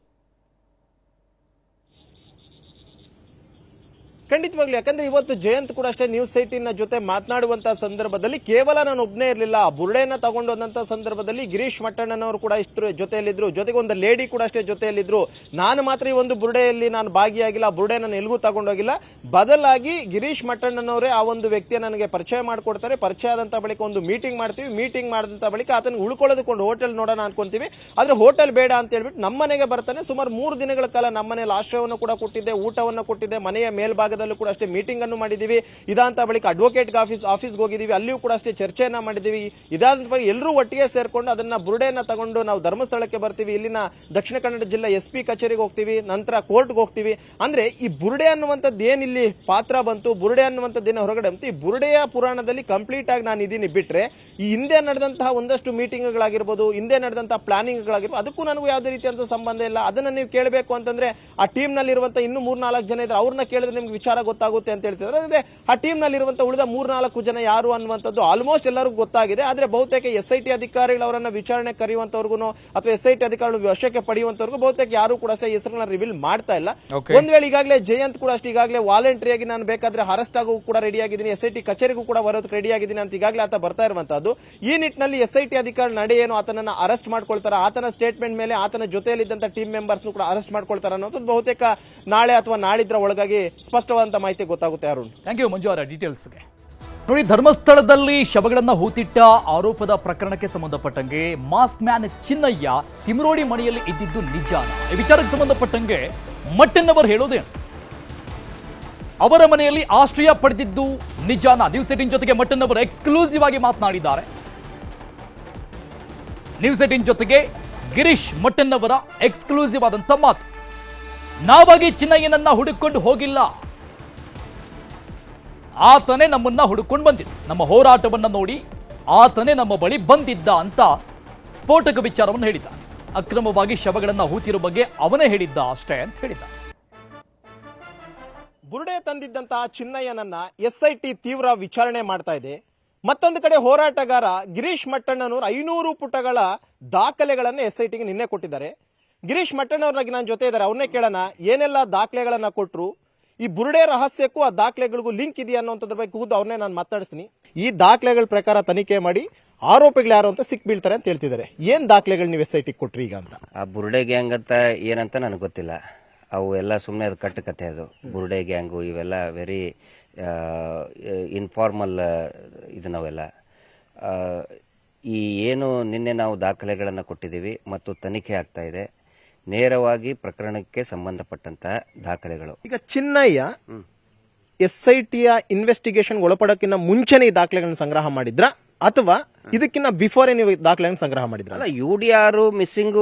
ಖಂಡಿತವಾಗ್ಲಿ, ಯಾಕಂದ್ರೆ ಇವತ್ತು ಜಯಂತ್ ಕೂಡ ಅಷ್ಟೇ ನ್ಯೂಸ್ ಸೈಟಿನ ಜೊತೆ ಮಾತನಾಡುವಂತಹ ಸಂದರ್ಭದಲ್ಲಿ ಕೇವಲ ನಾನು ಒಬ್ಬನೇ ಇರಲಿಲ್ಲ ಬುರುಡೆಯನ್ನ ತಗೊಂಡು ಸಂದರ್ಭದಲ್ಲಿ ಗಿರೀಶ್ ಮಟ್ಟಣ್ಣನವರು ಕೂಡ ಇಷ್ಟು ಜೊತೆಯಲ್ಲಿದ್ರು, ಜೊತೆಗೆ ಒಂದು ಲೇಡಿ ಕೂಡ ಅಷ್ಟೇ ಜೊತೆಯಲ್ಲಿದ್ರು. ನಾನು ಮಾತ್ರ ಈ ಒಂದು ಬುರುಡೆಯಲ್ಲಿ ನಾನು ಭಾಗಿಯಾಗಿಲ್ಲ, ಆ ಬುರುಡೆ ನಾನು ಎಲ್ಗೂ ತಗೊಂಡೋಗಿಲ್ಲ. ಬದಲಾಗಿ ಗಿರೀಶ್ ಮಟ್ಟಣ್ಣನವರೇ ಆ ಒಂದು ವ್ಯಕ್ತಿಯ ನನಗೆ ಪರಿಚಯ ಮಾಡಿಕೊಡ್ತಾರೆ. ಪರಿಚಯ ಆದಂತ ಬಳಿಕ ಒಂದು ಮೀಟಿಂಗ್ ಮಾಡ್ತೀವಿ. ಮೀಟಿಂಗ್ ಮಾಡಿದಂತ ಬಳಿಕ ಆತನ ಉಳ್ಕೊಳ್ಳೋದಕ್ಕೊಂಡು ಹೋಟೆಲ್ ನೋಡೋಣ ಅನ್ಕೊಂತೀವಿ. ಆದ್ರೆ ಹೋಟೆಲ್ ಬೇಡ ಅಂತ ಹೇಳ್ಬಿಟ್ಟು ನಮ್ಮನೆಗೆ ಬರ್ತಾನೆ. ಸುಮಾರು ಮೂರು ದಿನಗಳ ಕಾಲ ನಮ್ಮನೇಲಿ ಆಶ್ರಯವನ್ನು ಕೂಡ ಕೊಟ್ಟಿದ್ದೆ, ಊಟವನ್ನು ಕೊಟ್ಟಿದ್ದೆ, ಮನೆಯ ಮೇಲ್ಭಾಗದಲ್ಲೂ ಕೂಡ ಅಷ್ಟೇ ಮೀಟಿಂಗ್ ಅನ್ನು ಮಾಡಿದ್ದೀವಿ. ಇದಾಂತ ಬಳಿಕ ಅಡ್ವೊಕೇಟ್ ಆಫೀಸ್ ಆಫೀಸ್ಗೆ ಹೋಗಿದ್ದೀವಿ. ಅಲ್ಲಿಯೂ ಕೂಡ ಅಷ್ಟೇ ಚರ್ಚೆಯನ್ನ ಮಾಡಿದ್ದೀವಿ. ಇದಾದ ಬಳಿಕ ಎಲ್ಲರೂ ಒಟ್ಟಿಗೆ ಸೇರಿಕೊಂಡು ಅದನ್ನ ಬುರುಡೆಯನ್ನ ತಗೊಂಡು ನಾವು ಧರ್ಮಸ್ಥಳಕ್ಕೆ ಬರ್ತೀವಿ. ಇಲ್ಲಿನ ದಕ್ಷಿಣ ಕನ್ನಡ ಜಿಲ್ಲಾ ಎಸ್ ಪಿ ಕಚೇರಿಗೆ ಹೋಗ್ತೀವಿ. ನಂತರ ಕೋರ್ಟ್ಗೆ ಹೋಗ್ತೀವಿ. ಅಂದ್ರೆ ಈ ಬುರುಡೆ ಅನ್ನುವಂಥದ್ದು ಏನಿಲ್ಲಿ ಪಾತ್ರ ಬಂತು? ಬುರುಡೆ ಅನ್ನುವಂಥದ್ದು ಏನೋ ಹೊರಗಡೆ ಬಂತು? ಈ ಬುರುಡೆಯ ಪುರಾಣದಲ್ಲಿ ಕಂಪ್ಲೀಟ್ ಆಗಿ ನಾನು ಇದೀನಿ ಬಿಟ್ರೆ, ಈ ಹಿಂದೆ ನಡೆದಂತಹ ಒಂದಷ್ಟು ಮೀಟಿಂಗ್ಗಳಾಗಿರ್ಬೋದು ಹಿಂದೆ ನಡೆದಂತಹ ಪ್ಲಾನಿಂಗ್ಗಳಾಗಿರ್ಬೋದು ಅದಕ್ಕೂ ನನಗೂ ಯಾವುದೇ ರೀತಿಯಂತ ಸಂಬಂಧ ಇಲ್ಲ. ಅದನ್ನ ನೀವು ಕೇಳಬೇಕು ಅಂತಂದ್ರೆ ಆ ಟೀಮ್ನಲ್ಲಿ ಇರುವಂತ ಇನ್ನು ಮೂರ್ನಾಲ್ಕು ಜನ ಇದ್ರೆ ಅವ್ರನ್ನ ಕೇಳಿದ್ರೆ ನಿಮ್ಗೆ ವಿಚಾರ ಗೊತ್ತಾಗುತ್ತೆ ಅಂತ ಹೇಳ್ತಿದ್ದಾರೆ. ಅಂದ್ರೆ ಆ ಟೀಮ್ನಲ್ಲಿ ಇರುವಂತ ಉಳಿದ ಮೂರ್ನಾಲ್ಕು ಜನ ಯಾರು ಅನ್ನುವಂಥದ್ದು ಆಲ್ಮೋಸ್ಟ್ ಎಲ್ಲರಿಗೂ ಗೊತ್ತಾಗಿದೆ. ಆದ್ರೆ ಬಹುತೇಕ ಎಸ್ ಐ ಟಿ ಅಧಿಕಾರಿಗಳು ಅವರನ್ನ ವಿಚಾರಣೆ ಕರೆಯುವಂತವ್ರಿಗೂ ಅಥವಾ ಎಸ್ ಐ ಟಿ ಅಧಿಕಾರಿಗಳು ವಶಕ್ಕೆ ಪಡೆಯುವಂತವ್ರಿಗೂ ಬಹುತೇಕ ಯಾರು ಕೂಡ ಅಷ್ಟೇ ಹೆಸರನ್ನ ರಿವೀಲ್ ಮಾಡ್ತಾ ಇಲ್ಲ. ಒಂದ್ ವೇಳೆ ಈಗಾಗಲೇ ಜಯಂತ್ ಕೂಡ ಅಷ್ಟೇ ಈಗಾಗಲೇ ವಾಲಂಟ್ರಿಯಾಗಿ ನಾನು ಬೇಕಾದ್ರೆ ಅರೆಸ್ಟ್ ಆಗೋ ಕೂಡ ರೆಡಿ ಆಗಿದ್ದೀನಿ. ಎಸ್ ಐ ಟಿ ಕಚೇರಿಗೂ ಕೂಡ ಬರೋದಕ್ಕೆ ರೆಡಿ ಆಗಿದ್ದೀನಿ ಅಂತ ಈಗಾಗಲೇ ಆತ ಬರ್ತಾ ಇರುವಂತದ್ದು ಈ ನಿಟ್ಟಿನಲ್ಲಿ ಎಸ್ ಐ ಟಿ ಅಧಿಕಾರಿ ನಡೆ ಏನು? ಆತನನ್ನ ಅರೆಸ್ಟ್ ಮಾಡ್ಕೊಳ್ತಾರ? ಆತನ ಸ್ಟೇಟ್ಮೆಂಟ್ ಮೇಲೆ ಆತನ ಜೊತೆಯಲ್ಲಿದ್ದಂತ ಟೀಮ್ ಮೆಂಬರ್ಸ್ ಕೂಡ ಅರೆಸ್ಟ್ ಮಾಡ್ಕೊಳ್ತಾರ ಅನ್ನೋದು ಬಹುತೇಕ ನಾಳೆ ಅಥವಾ ನಾಳಿದ್ರ ಒಳಗಾಗಿ ಸ್ಪಷ್ಟವಾದಂತ ಮಾಹಿತಿ ಗೊತ್ತಾಗುತ್ತೆ ಅರುಣ್. ಥ್ಯಾಂಕ್ ಯು ಮಂಜು ಅವರ ಡೀಟೇಲ್ಸ್ಗೆ. ನೋಡಿ, ಧರ್ಮಸ್ಥಳದಲ್ಲಿ ಶವಗಳನ್ನ ಹೂತಿಟ್ಟ ಆರೋಪದ ಪ್ರಕರಣಕ್ಕೆ ಸಂಬಂಧಪಟ್ಟಂಗೆ ಮಾಸ್ಕ್ ಮ್ಯಾನ್ ಚಿನ್ನಯ್ಯ ತಿಮರೋಡಿ ಮನೆಯಲ್ಲಿ ಇದ್ದಿದ್ದು ನಿಜ ಈ ವಿಚಾರಕ್ಕೆ ಸಂಬಂಧಪಟ್ಟಂಗೆ ಮಟ್ಟನ್ನವರು ಹೇಳೋದೇ ಅವರ ಮನೆಯಲ್ಲಿ ಆಶ್ರಯ ಪಡೆದಿದ್ದು ನಿಜಾನ. ನ್ಯೂಸ್ ಏಟಿನ್ ಜೊತೆಗೆ ಮಟ್ಟನ್ನವರು ಎಕ್ಸ್ಕ್ಲೂಸಿವ್ ಆಗಿ ಮಾತನಾಡಿದ್ದಾರೆ. ನ್ಯೂಸ್ ಏಟಿನ್ ಜೊತೆಗೆ ಗಿರೀಶ್ ಮಟ್ಟನ್ನವರ ಎಕ್ಸ್ಕ್ಲೂಸಿವ್ ಆದಂತ ಮಾತು. ನಾವಾಗಿ ಚಿನ್ನಯ್ಯನನ್ನ ಹುಡುಕೊಂಡು ಹೋಗಿಲ್ಲ. ಆತನೇ ನಮ್ಮನ್ನ ಹುಡುಕೊಂಡು ಬಂದಿದ್ದ ನಮ್ಮ ಹೋರಾಟವನ್ನು ನೋಡಿ ಆತನೇ ನಮ್ಮ ಬಳಿ ಬಂದಿದ್ದ ಅಂತ ಸ್ಫೋಟಕ ವಿಚಾರವನ್ನು ಹೇಳಿದ್ದ. ಅಕ್ರಮವಾಗಿ ಶವಗಳನ್ನು ಹೂತಿರುವ ಬಗ್ಗೆ ಅವನೇ ಹೇಳಿದ್ದ ಅಷ್ಟೇ ಅಂತ ಹೇಳಿದ್ದ. ಬುರುಡೆ ತಂದಿದ್ದಂತಹ ಚಿನ್ನಯ್ಯನನ್ನ ಎಸ್ ಐ ಟಿ ತೀವ್ರ ವಿಚಾರಣೆ ಮಾಡ್ತಾ ಇದೆ. ಮತ್ತೊಂದು ಕಡೆ ಹೋರಾಟಗಾರ ಗಿರೀಶ್ ಮಟ್ಟಣ್ಣನವರು ಐನೂರು ಪುಟಗಳ ದಾಖಲೆಗಳನ್ನು ಎಸ್ ಐ ಟಿಗೆ ನಿನ್ನೆ ಕೊಟ್ಟಿದ್ದಾರೆ. ಗಿರೀಶ್ ಮಟ್ಟಣ್ಣ ಅವ್ರನ್ನಾಗಿ ನನ್ನ ಜೊತೆ ಇದ್ದಾರೆ ಅವನ್ನೇ ಕೇಳೋಣ, ಏನೆಲ್ಲ ದಾಖಲೆಗಳನ್ನು ಕೊಟ್ಟರು ಈ ಬುರುಡೆ ರಹಸ್ಯಕ್ಕೂ ಆ ದಾಖಲೆಗಳಿಗೂ ಲಿಂಕ್ ಇದೆಯಾ ಅನ್ನೋಂಥದ್ರ ಬಗ್ಗೆ ಖುದ್ದು ಅವ್ರನ್ನೇ ನಾನು ಮಾತಾಡಿಸ್ತೀನಿ. ಈ ದಾಖಲೆಗಳ ಪ್ರಕಾರ ತನಿಖೆ ಮಾಡಿ ಆರೋಪಿಗಳು ಯಾರು ಅಂತ ಸಿಕ್ ಬೀಳ್ತಾರೆ ಅಂತ ಹೇಳ್ತಿದ್ದಾರೆ. ಏನ್ ದಾಖಲೆಗಳು ನೀವು ಎಸ್ ಐ ಕೊಟ್ರಿ ಈಗ ಅಂತ? ಆ ಬುರುಡೆ ಗ್ಯಾಂಗ್ ಅಂತ ಏನಂತ ನನಗೆ ಗೊತ್ತಿಲ್ಲ. ಅವು ಎಲ್ಲ ಸುಮ್ಮನೆ ಅದು ಕಟ್ಟು ಕತೆ ಅದು. ಬುರುಡೆ ಗ್ಯಾಂಗು ಇವೆಲ್ಲ ವೆರಿ ಇನ್ಫಾರ್ಮಲ್ ಇದು ನಾವೆಲ್ಲ. ಈ ಏನು ನಿನ್ನೆ ನಾವು ದಾಖಲೆಗಳನ್ನು ಕೊಟ್ಟಿದ್ದೀವಿ ಮತ್ತು ತನಿಖೆ ಆಗ್ತಾ ಇದೆ. ನೇರವಾಗಿ ಪ್ರಕರಣಕ್ಕೆ ಸಂಬಂಧಪಟ್ಟಂತಹ ದಾಖಲೆಗಳು. ಈಗ ಚಿನ್ನಯ್ಯ ಎಸ್ ಐ ಟಿಯ ಇನ್ವೆಸ್ಟಿಗೇಷನ್ ಒಳಪಡೋಕ್ಕಿಂತ ಮುಂಚೆನೆ ಈ ದಾಖಲೆಗಳನ್ನ ಸಂಗ್ರಹ ಮಾಡಿದ್ರ? ಅಥವಾ ಇದಕ್ಕಿಂತ ಬಿಫೋರ್ ನೀವು ದಾಖಲೆಗಳನ್ನು ಸಂಗ್ರಹ ಮಾಡಿದ್ರ? ಅಲ್ಲ U D R missing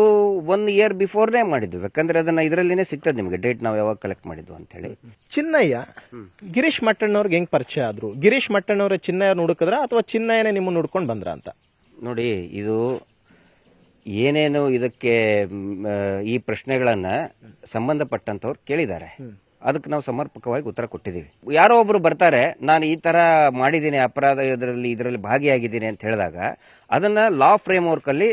one year ಬಿಫೋರ್ನೇ ಮಾಡಿದ್ವಿ ಯಾಕಂದ್ರೆ ಅದನ್ನ ಇದರಲ್ಲಿನೇ ಸಿಗ್ತದೆ ನಿಮಗೆ ಡೇಟ್ ನಾವು ಯಾವಾಗ ಕಲೆಕ್ಟ್ ಮಾಡಿದ್ವು ಅಂತ ಹೇಳಿ ಚಿನ್ನಯ್ಯ ಗಿರೀಶ್ ಮಟ್ಟಣ್ಣವ್ರಿಗೆ ಹೆಂಗ್ ಪರಿಚಯ ಆದ್ರು? ಗಿರೀಶ್ ಮಟ್ಟಣ್ಣವ್ರ ಚಿನ್ನಯ್ಯ ಹುಡುಕಿದ್ರ ಅಥವಾ ಚಿನ್ನಯ್ಯನೇ ನಿಮ್ಮನ್ನ ಹುಡ್ಕೊಂಡು ಬಂದ್ರ ಅಂತ? ನೋಡಿ ಇದು ಏನೇನು ಇದಕ್ಕೆ ಈ ಪ್ರಶ್ನೆಗಳನ್ನ ಸಂಬಂಧಪಟ್ಟಂತವ್ರು ಕೇಳಿದ್ದಾರೆ. ಅದಕ್ಕೆ ನಾವು ಸಮರ್ಪಕವಾಗಿ ಉತ್ತರ ಕೊಟ್ಟಿದ್ದೀವಿ. ಯಾರೋ ಒಬ್ರು ಬರ್ತಾರೆ ನಾನು ಈ ತರ ಮಾಡಿದ್ದೀನಿ ಅಪರಾಧ ಇದರಲ್ಲಿ ಇದರಲ್ಲಿ ಭಾಗಿಯಾಗಿದ್ದೀನಿ ಅಂತ ಹೇಳಿದಾಗ ಅದನ್ನ ಲಾ ಫ್ರೇಮ್ ವರ್ಕ್ ಅಲ್ಲಿ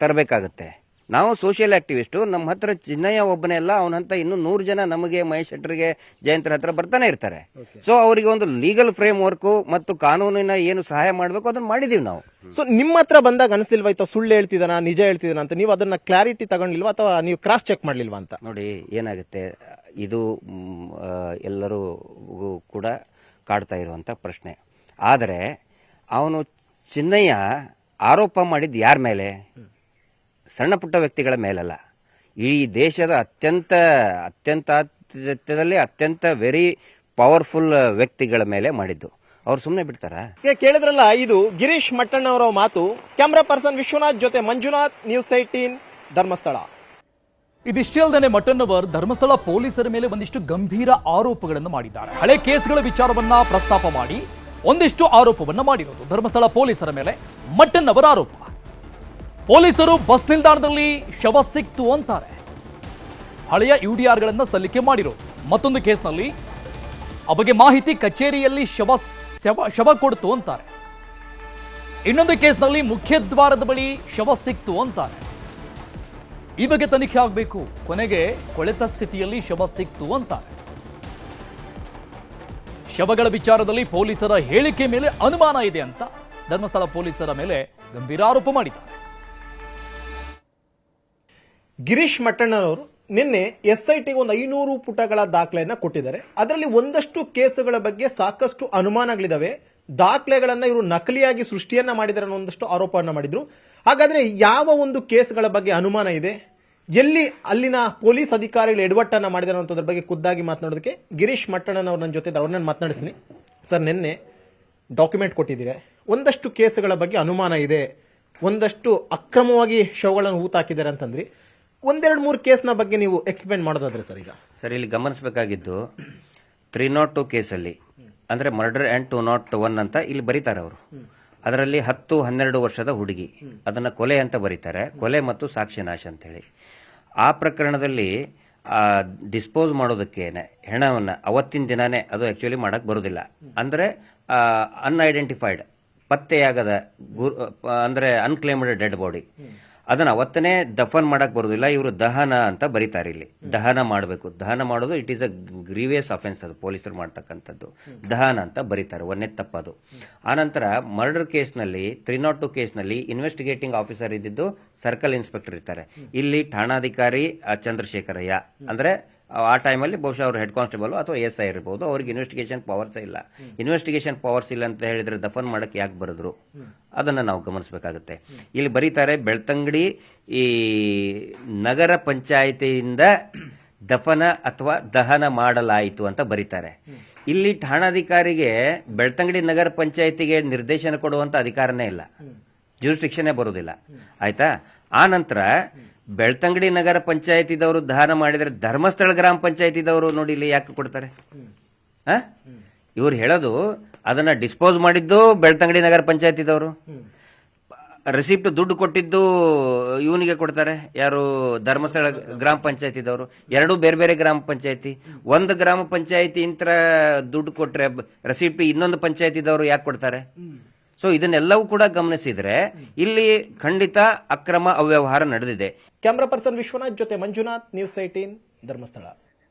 ತರಬೇಕಾಗುತ್ತೆ. ನಾವು ಸೋಷಿಯಲ್ ಆಕ್ಟಿವಿಸ್ಟು ನಮ್ಮ ಹತ್ರ ಚಿನ್ನಯ್ಯ ಒಬ್ಬನೇ ಅಲ್ಲ ಅವನಂತ ಇನ್ನು ನೂರು ಜನ ನಮಗೆ ಮಹೇಶ್ ಶೆಟ್ಟರ್ಗೆ ಜಯಂತರ ಹತ್ರ ಬರ್ತಾನೆ ಇರ್ತಾರೆ. ಸೊ ಅವರಿಗೆ ಒಂದು ಲೀಗಲ್ ಫ್ರೇಮ್ ವರ್ಕ್ ಮತ್ತು ಕಾನೂನಿನ ಏನು ಸಹಾಯ ಮಾಡಬೇಕು ಅದನ್ನ ಮಾಡಿದೀವಿ ನಾವು. ಸೊ ನಿಮ್ಮ ಹತ್ರ ಬಂದಾಗ ಅನಿಸ್ಲಿಲ್ವಾ ಆಯ್ತಾ ಸುಳ್ಳು ಹೇಳ್ತಿದ್ದಾನ ನಿಜ ಹೇಳ್ತಿದ್ದಾನ ಅಂತ? ನೀವು ಅದನ್ನ ಕ್ಲಾರಿಟಿ ತಗೊಂಡಿಲ್ವಾ ಅಥವಾ ನೀವು ಕ್ರಾಸ್ ಚೆಕ್ ಮಾಡ್ಲಿಲ್ವಾ ಅಂತ? ನೋಡಿ ಏನಾಗುತ್ತೆ ಇದು ಎಲ್ಲರೂ ಕೂಡ ಕಾಡ್ತಾ ಇರುವಂತ ಪ್ರಶ್ನೆ. ಆದರೆ ಅವನು ಚಿನ್ನಯ್ಯ ಆರೋಪ ಮಾಡಿದ್ದು ಯಾರ ಮೇಲೆ? ಸಣ್ಣ ಪುಟ್ಟ ವ್ಯಕ್ತಿಗಳ ಮೇಲಲ್ಲ. ಈ ದೇಶದ ಅತ್ಯಂತ ಅತ್ಯಂತ ಅತ್ಯಂತದಲ್ಲಿ ಅತ್ಯಂತ ವೆರಿ ಪವರ್ಫುಲ್ ವ್ಯಕ್ತಿಗಳ ಮೇಲೆ ಮಾಡಿದ್ದು. ಅವ್ರು ಸುಮ್ಮನೆ ಬಿಡ್ತಾರ? ಕೇಳಿದ್ರಲ್ಲ ಇದು ಗಿರೀಶ್ ಮಟ್ಟಣ್ಣವರ ಮಾತು. ಕ್ಯಾಮ್ರಾ ಪರ್ಸನ್ ವಿಶ್ವನಾಥ್ ಜೊತೆ ಮಂಜುನಾಥ್ ನ್ಯೂಸ್ ಏಟೀನ್ ಧರ್ಮಸ್ಥಳ. ಇದಿಷ್ಟೇ ಅಲ್ಲದೆ ಮಟ್ಟಣ್ಣವರ್ ಧರ್ಮಸ್ಥಳ ಪೊಲೀಸರ ಮೇಲೆ ಒಂದಿಷ್ಟು ಗಂಭೀರ ಆರೋಪಗಳನ್ನು ಮಾಡಿದ್ದಾರೆ. ಹಳೆ ಕೇಸ್ಗಳ ವಿಚಾರವನ್ನ ಪ್ರಸ್ತಾಪ ಮಾಡಿ ಒಂದಿಷ್ಟು ಆರೋಪವನ್ನ ಮಾಡಿರೋದು ಧರ್ಮಸ್ಥಳ ಪೊಲೀಸರ ಮೇಲೆ ಮಟ್ಟಣ್ಣವರ ಆರೋಪ. ಪೊಲೀಸರು ಬಸ್ ನಿಲ್ದಾಣದಲ್ಲಿ ಶವ ಸಿಕ್ತು ಅಂತಾರೆ. ಹಳೆಯ ಯುಡಿಆರ್ಗಳನ್ನ ಸಲ್ಲಿಕೆ ಮಾಡಿರೋ. ಮತ್ತೊಂದು ಕೇಸ್ನಲ್ಲಿ ಆ ಬಗ್ಗೆ ಮಾಹಿತಿ ಕಚೇರಿಯಲ್ಲಿ ಶವ ಶವ ಶವ ಕೊಡ್ತು ಅಂತಾರೆ. ಇನ್ನೊಂದು ಕೇಸ್ನಲ್ಲಿ ಮುಖ್ಯದ್ವಾರದ ಬಳಿ ಶವ ಸಿಕ್ತು ಅಂತಾರೆ. ಈ ಬಗ್ಗೆ ತನಿಖೆ ಆಗಬೇಕು. ಕೊನೆಗೆ ಕೊಳೆತ ಸ್ಥಿತಿಯಲ್ಲಿ ಶವ ಸಿಕ್ತು ಅಂತಾರೆ. ಶವಗಳ ವಿಚಾರದಲ್ಲಿ ಪೊಲೀಸರ ಹೇಳಿಕೆ ಮೇಲೆ ಅನುಮಾನ ಇದೆ ಅಂತ ಧರ್ಮಸ್ಥಳ ಪೊಲೀಸರ ಮೇಲೆ ಗಂಭೀರ ಆರೋಪ ಮಾಡಿದ್ದಾರೆ. ಗಿರೀಶ್ ಮಟ್ಟಣ್ಣನವರು ನಿನ್ನೆ ಎಸ್ ಐ ಒಂದು ಐನೂರು ಪುಟಗಳ ದಾಖಲೆಯನ್ನು ಕೊಟ್ಟಿದ್ದಾರೆ. ಅದರಲ್ಲಿ ಒಂದಷ್ಟು ಕೇಸುಗಳ ಬಗ್ಗೆ ಸಾಕಷ್ಟು ಅನುಮಾನಗಳಿದಾವೆ. ದಾಖಲೆಗಳನ್ನ ಇವರು ನಕಲಿಯಾಗಿ ಸೃಷ್ಟಿಯನ್ನ ಮಾಡಿದ್ದಾರೆ ಅನ್ನೋ ಒಂದಷ್ಟು ಆರೋಪವನ್ನ ಮಾಡಿದ್ರು. ಹಾಗಾದ್ರೆ ಯಾವ ಒಂದು ಕೇಸ್ಗಳ ಬಗ್ಗೆ ಅನುಮಾನ ಇದೆ? ಎಲ್ಲಿ ಅಲ್ಲಿನ ಪೊಲೀಸ್ ಅಧಿಕಾರಿಗಳು ಎಡವಟ್ಟನ್ನ ಮಾಡಿದ್ದಾರೆ ಅನ್ನೋದ್ರ ಬಗ್ಗೆ ಖುದ್ದಾಗಿ ಮಾತನಾಡೋದಕ್ಕೆ ಗಿರೀಶ್ ಮಟ್ಟಣ್ಣನವ್ರು ನನ್ನ ಜೊತೆ ಅವ್ರನ್ನ ಮಾತನಾಡಿಸ್ತೀನಿ. ಸರ್, ನಿನ್ನೆ ಡಾಕ್ಯುಮೆಂಟ್ ಕೊಟ್ಟಿದ್ದೀರಾ. ಒಂದಷ್ಟು ಕೇಸುಗಳ ಬಗ್ಗೆ ಅನುಮಾನ ಇದೆ. ಒಂದಷ್ಟು ಅಕ್ರಮವಾಗಿ ಶವಗಳನ್ನು ಹೂತಾಕಿದ್ದಾರೆ ಅಂತಂದ್ರಿ. ಒಂದೆರಡು ಮೂರು ಕೇಸ್ನ ಬಗ್ಗೆ ನೀವು ಎಕ್ಸ್ಪ್ಲೇನ್ ಮಾಡೋದಾದ್ರೆ ಸರ್ ಈಗ. ಸರ್, ಇಲ್ಲಿ ಗಮನಿಸಬೇಕಾಗಿದ್ದು ತ್ರೀ ನಾಟ್ ಟು ಕೇಸಲ್ಲಿ, ಅಂದರೆ murder and two not one ಅಂತ ಇಲ್ಲಿ ಬರೀತಾರೆ ಅವರು. ಅದರಲ್ಲಿ ಹತ್ತು ಹನ್ನೆರಡು ವರ್ಷದ ಹುಡುಗಿ, ಅದನ್ನು ಕೊಲೆ ಅಂತ ಬರೀತಾರೆ. ಕೊಲೆ ಮತ್ತು ಸಾಕ್ಷಿ ನಾಶ ಹೇಳಿ ಆ ಪ್ರಕರಣದಲ್ಲಿ ಡಿಸ್ಪೋಸ್ ಮಾಡೋದಕ್ಕೇನೆ ಹೆಣವನ್ನು ಅವತ್ತಿನ ದಿನಾನೇ ಅದು ಆ್ಯಕ್ಚುಲಿ ಮಾಡೋಕ್ಕೆ ಬರೋದಿಲ್ಲ. ಅಂದರೆ ಅನ್ಐಡೆಂಟಿಫೈಡ್ ಪತ್ತೆಯಾಗದ ಗುರು, ಅಂದರೆ ಅನ್ಕ್ಲೇಮ್ಡ್ ಡೆಡ್ ಬಾಡಿ ಅದನ್ನ ಅವತ್ತನೇ ದಫನ್ ಮಾಡಕ್ ಬರೋದಿಲ್ಲ, ಇವರು ದಹನ ಅಂತ ಬರೀತಾರೆ ಇಲ್ಲಿ. ದಹನ ಮಾಡಬೇಕು. ದಹನ ಮಾಡೋದು it is a grievous offence ಅದು, ಪೊಲೀಸರು ಮಾಡ್ತಕ್ಕಂಥದ್ದು. ದಹನ ಅಂತ ಬರೀತಾರೆ, ಒಂದೇ ತಪ್ಪದು. ಆನಂತರ ಮರ್ಡರ್ ಕೇಸ್ನಲ್ಲಿ ತ್ರೀ ನಾಟ್ ಟು ಕೇಸ್ನಲ್ಲಿ ಇನ್ವೆಸ್ಟಿಗೇಟಿಂಗ್ ಆಫೀಸರ್ ಇದ್ದಿದ್ದು ಸರ್ಕಲ್ ಇನ್ಸ್ಪೆಕ್ಟರ್ ಇರ್ತಾರೆ. ಇಲ್ಲಿ ಠಾಣಾಧಿಕಾರಿ ಚಂದ್ರಶೇಖರಯ್ಯ. ಅಂದ್ರೆ ಆ ಟೈಮಲ್ಲಿ ಬಹುಶಃ ಅವರು ಹೆಡ್ ಕಾನ್ಸ್ಟೇಬಲ್ ಅಥವಾ ಎಸ್ ಐ ಇರ್ಬೋದು. ಅವ್ರಿಗೆ ಇನ್ವೆಸ್ಟಿಗೇಷನ್ ಪವರ್ಸ್ ಇಲ್ಲ. ಇನ್ವೆಸ್ಟಿಗೇಷನ್ ಪವರ್ಸ್ ಇಲ್ಲ ಅಂತ ಹೇಳಿದ್ರೆ ದಫನ್ ಮಾಡಕ್ಕೆ ಯಾಕೆ ಬರೆದ್ರು? ಅದನ್ನ ನಾವು ಗಮನಿಸಬೇಕಾಗುತ್ತೆ. ಇಲ್ಲಿ ಬರೀತಾರೆ ಬೆಳ್ತಂಗಡಿ ಈ ನಗರ ಪಂಚಾಯಿತಿಯಿಂದ ದಫನ ಅಥವಾ ದಹನ ಮಾಡಲಾಯಿತು ಅಂತ ಬರೀತಾರೆ. ಇಲ್ಲಿ ಠಾಣಾಧಿಕಾರಿಗೆ ಬೆಳ್ತಂಗಡಿ ನಗರ ಪಂಚಾಯಿತಿಗೆ ನಿರ್ದೇಶನ ಕೊಡುವಂತ ಅಧಿಕಾರನೇ ಇಲ್ಲ. ಜೂರಿಸ್ಟಿಕ್ಷನ್ನೇ ಬರೋದಿಲ್ಲ. ಆಯ್ತಾ? ಆ ನಂತರ ಬೆಳ್ತಂಗಡಿ ನಗರ ಪಂಚಾಯತಿದವರು ದಾನ ಮಾಡಿದರೆ ಧರ್ಮಸ್ಥಳ ಗ್ರಾಮ ಪಂಚಾಯತಿದವರು ನೋಡಿ ಇಲ್ಲಿ ಯಾಕೆ ಕೊಡ್ತಾರೆ? ಆ? ಇವ್ರು ಹೇಳೋದು ಅದನ್ನ ಡಿಸ್ಪೋಸ್ ಮಾಡಿದ್ದು ಬೆಳ್ತಂಗಡಿ ನಗರ ಪಂಚಾಯತಿದವರು. ರೆಸಿಪ್ಟ್ ದುಡ್ಡು ಕೊಟ್ಟಿದ್ದು ಇವನಿಗೆ ಕೊಡ್ತಾರೆ, ಯಾರು ಧರ್ಮಸ್ಥಳ ಗ್ರಾಮ ಪಂಚಾಯತಿದವರು. ಎರಡೂ ಬೇರೆ ಬೇರೆ ಗ್ರಾಮ ಪಂಚಾಯತಿ. ಒಂದು ಗ್ರಾಮ ಪಂಚಾಯತಿ ಇಂತ್ರ ದುಡ್ಡು ಕೊಟ್ರೆ ರೆಸಿಪ್ಟ್ ಇನ್ನೊಂದು ಪಂಚಾಯತಿದವರು ಯಾಕೆ ಕೊಡ್ತಾರೆ? ಸೊ ಇದನ್ನೆಲ್ಲವೂ ಕೂಡ ಗಮನಿಸಿದರೆ ಇಲ್ಲಿ ಖಂಡಿತ ಅಕ್ರಮ ಅವ್ಯವಹಾರ ನಡೆದಿದೆ. ಕ್ಯಾಮ್ರಾ ಪರ್ಸನ್ ವಿಶ್ವನಾಥ್ ಜೊತೆ ಮಂಜುನಾಥ್ ನ್ಯೂಸ್ ಏಟೀನ್ ಧರ್ಮಸ್ಥಳ.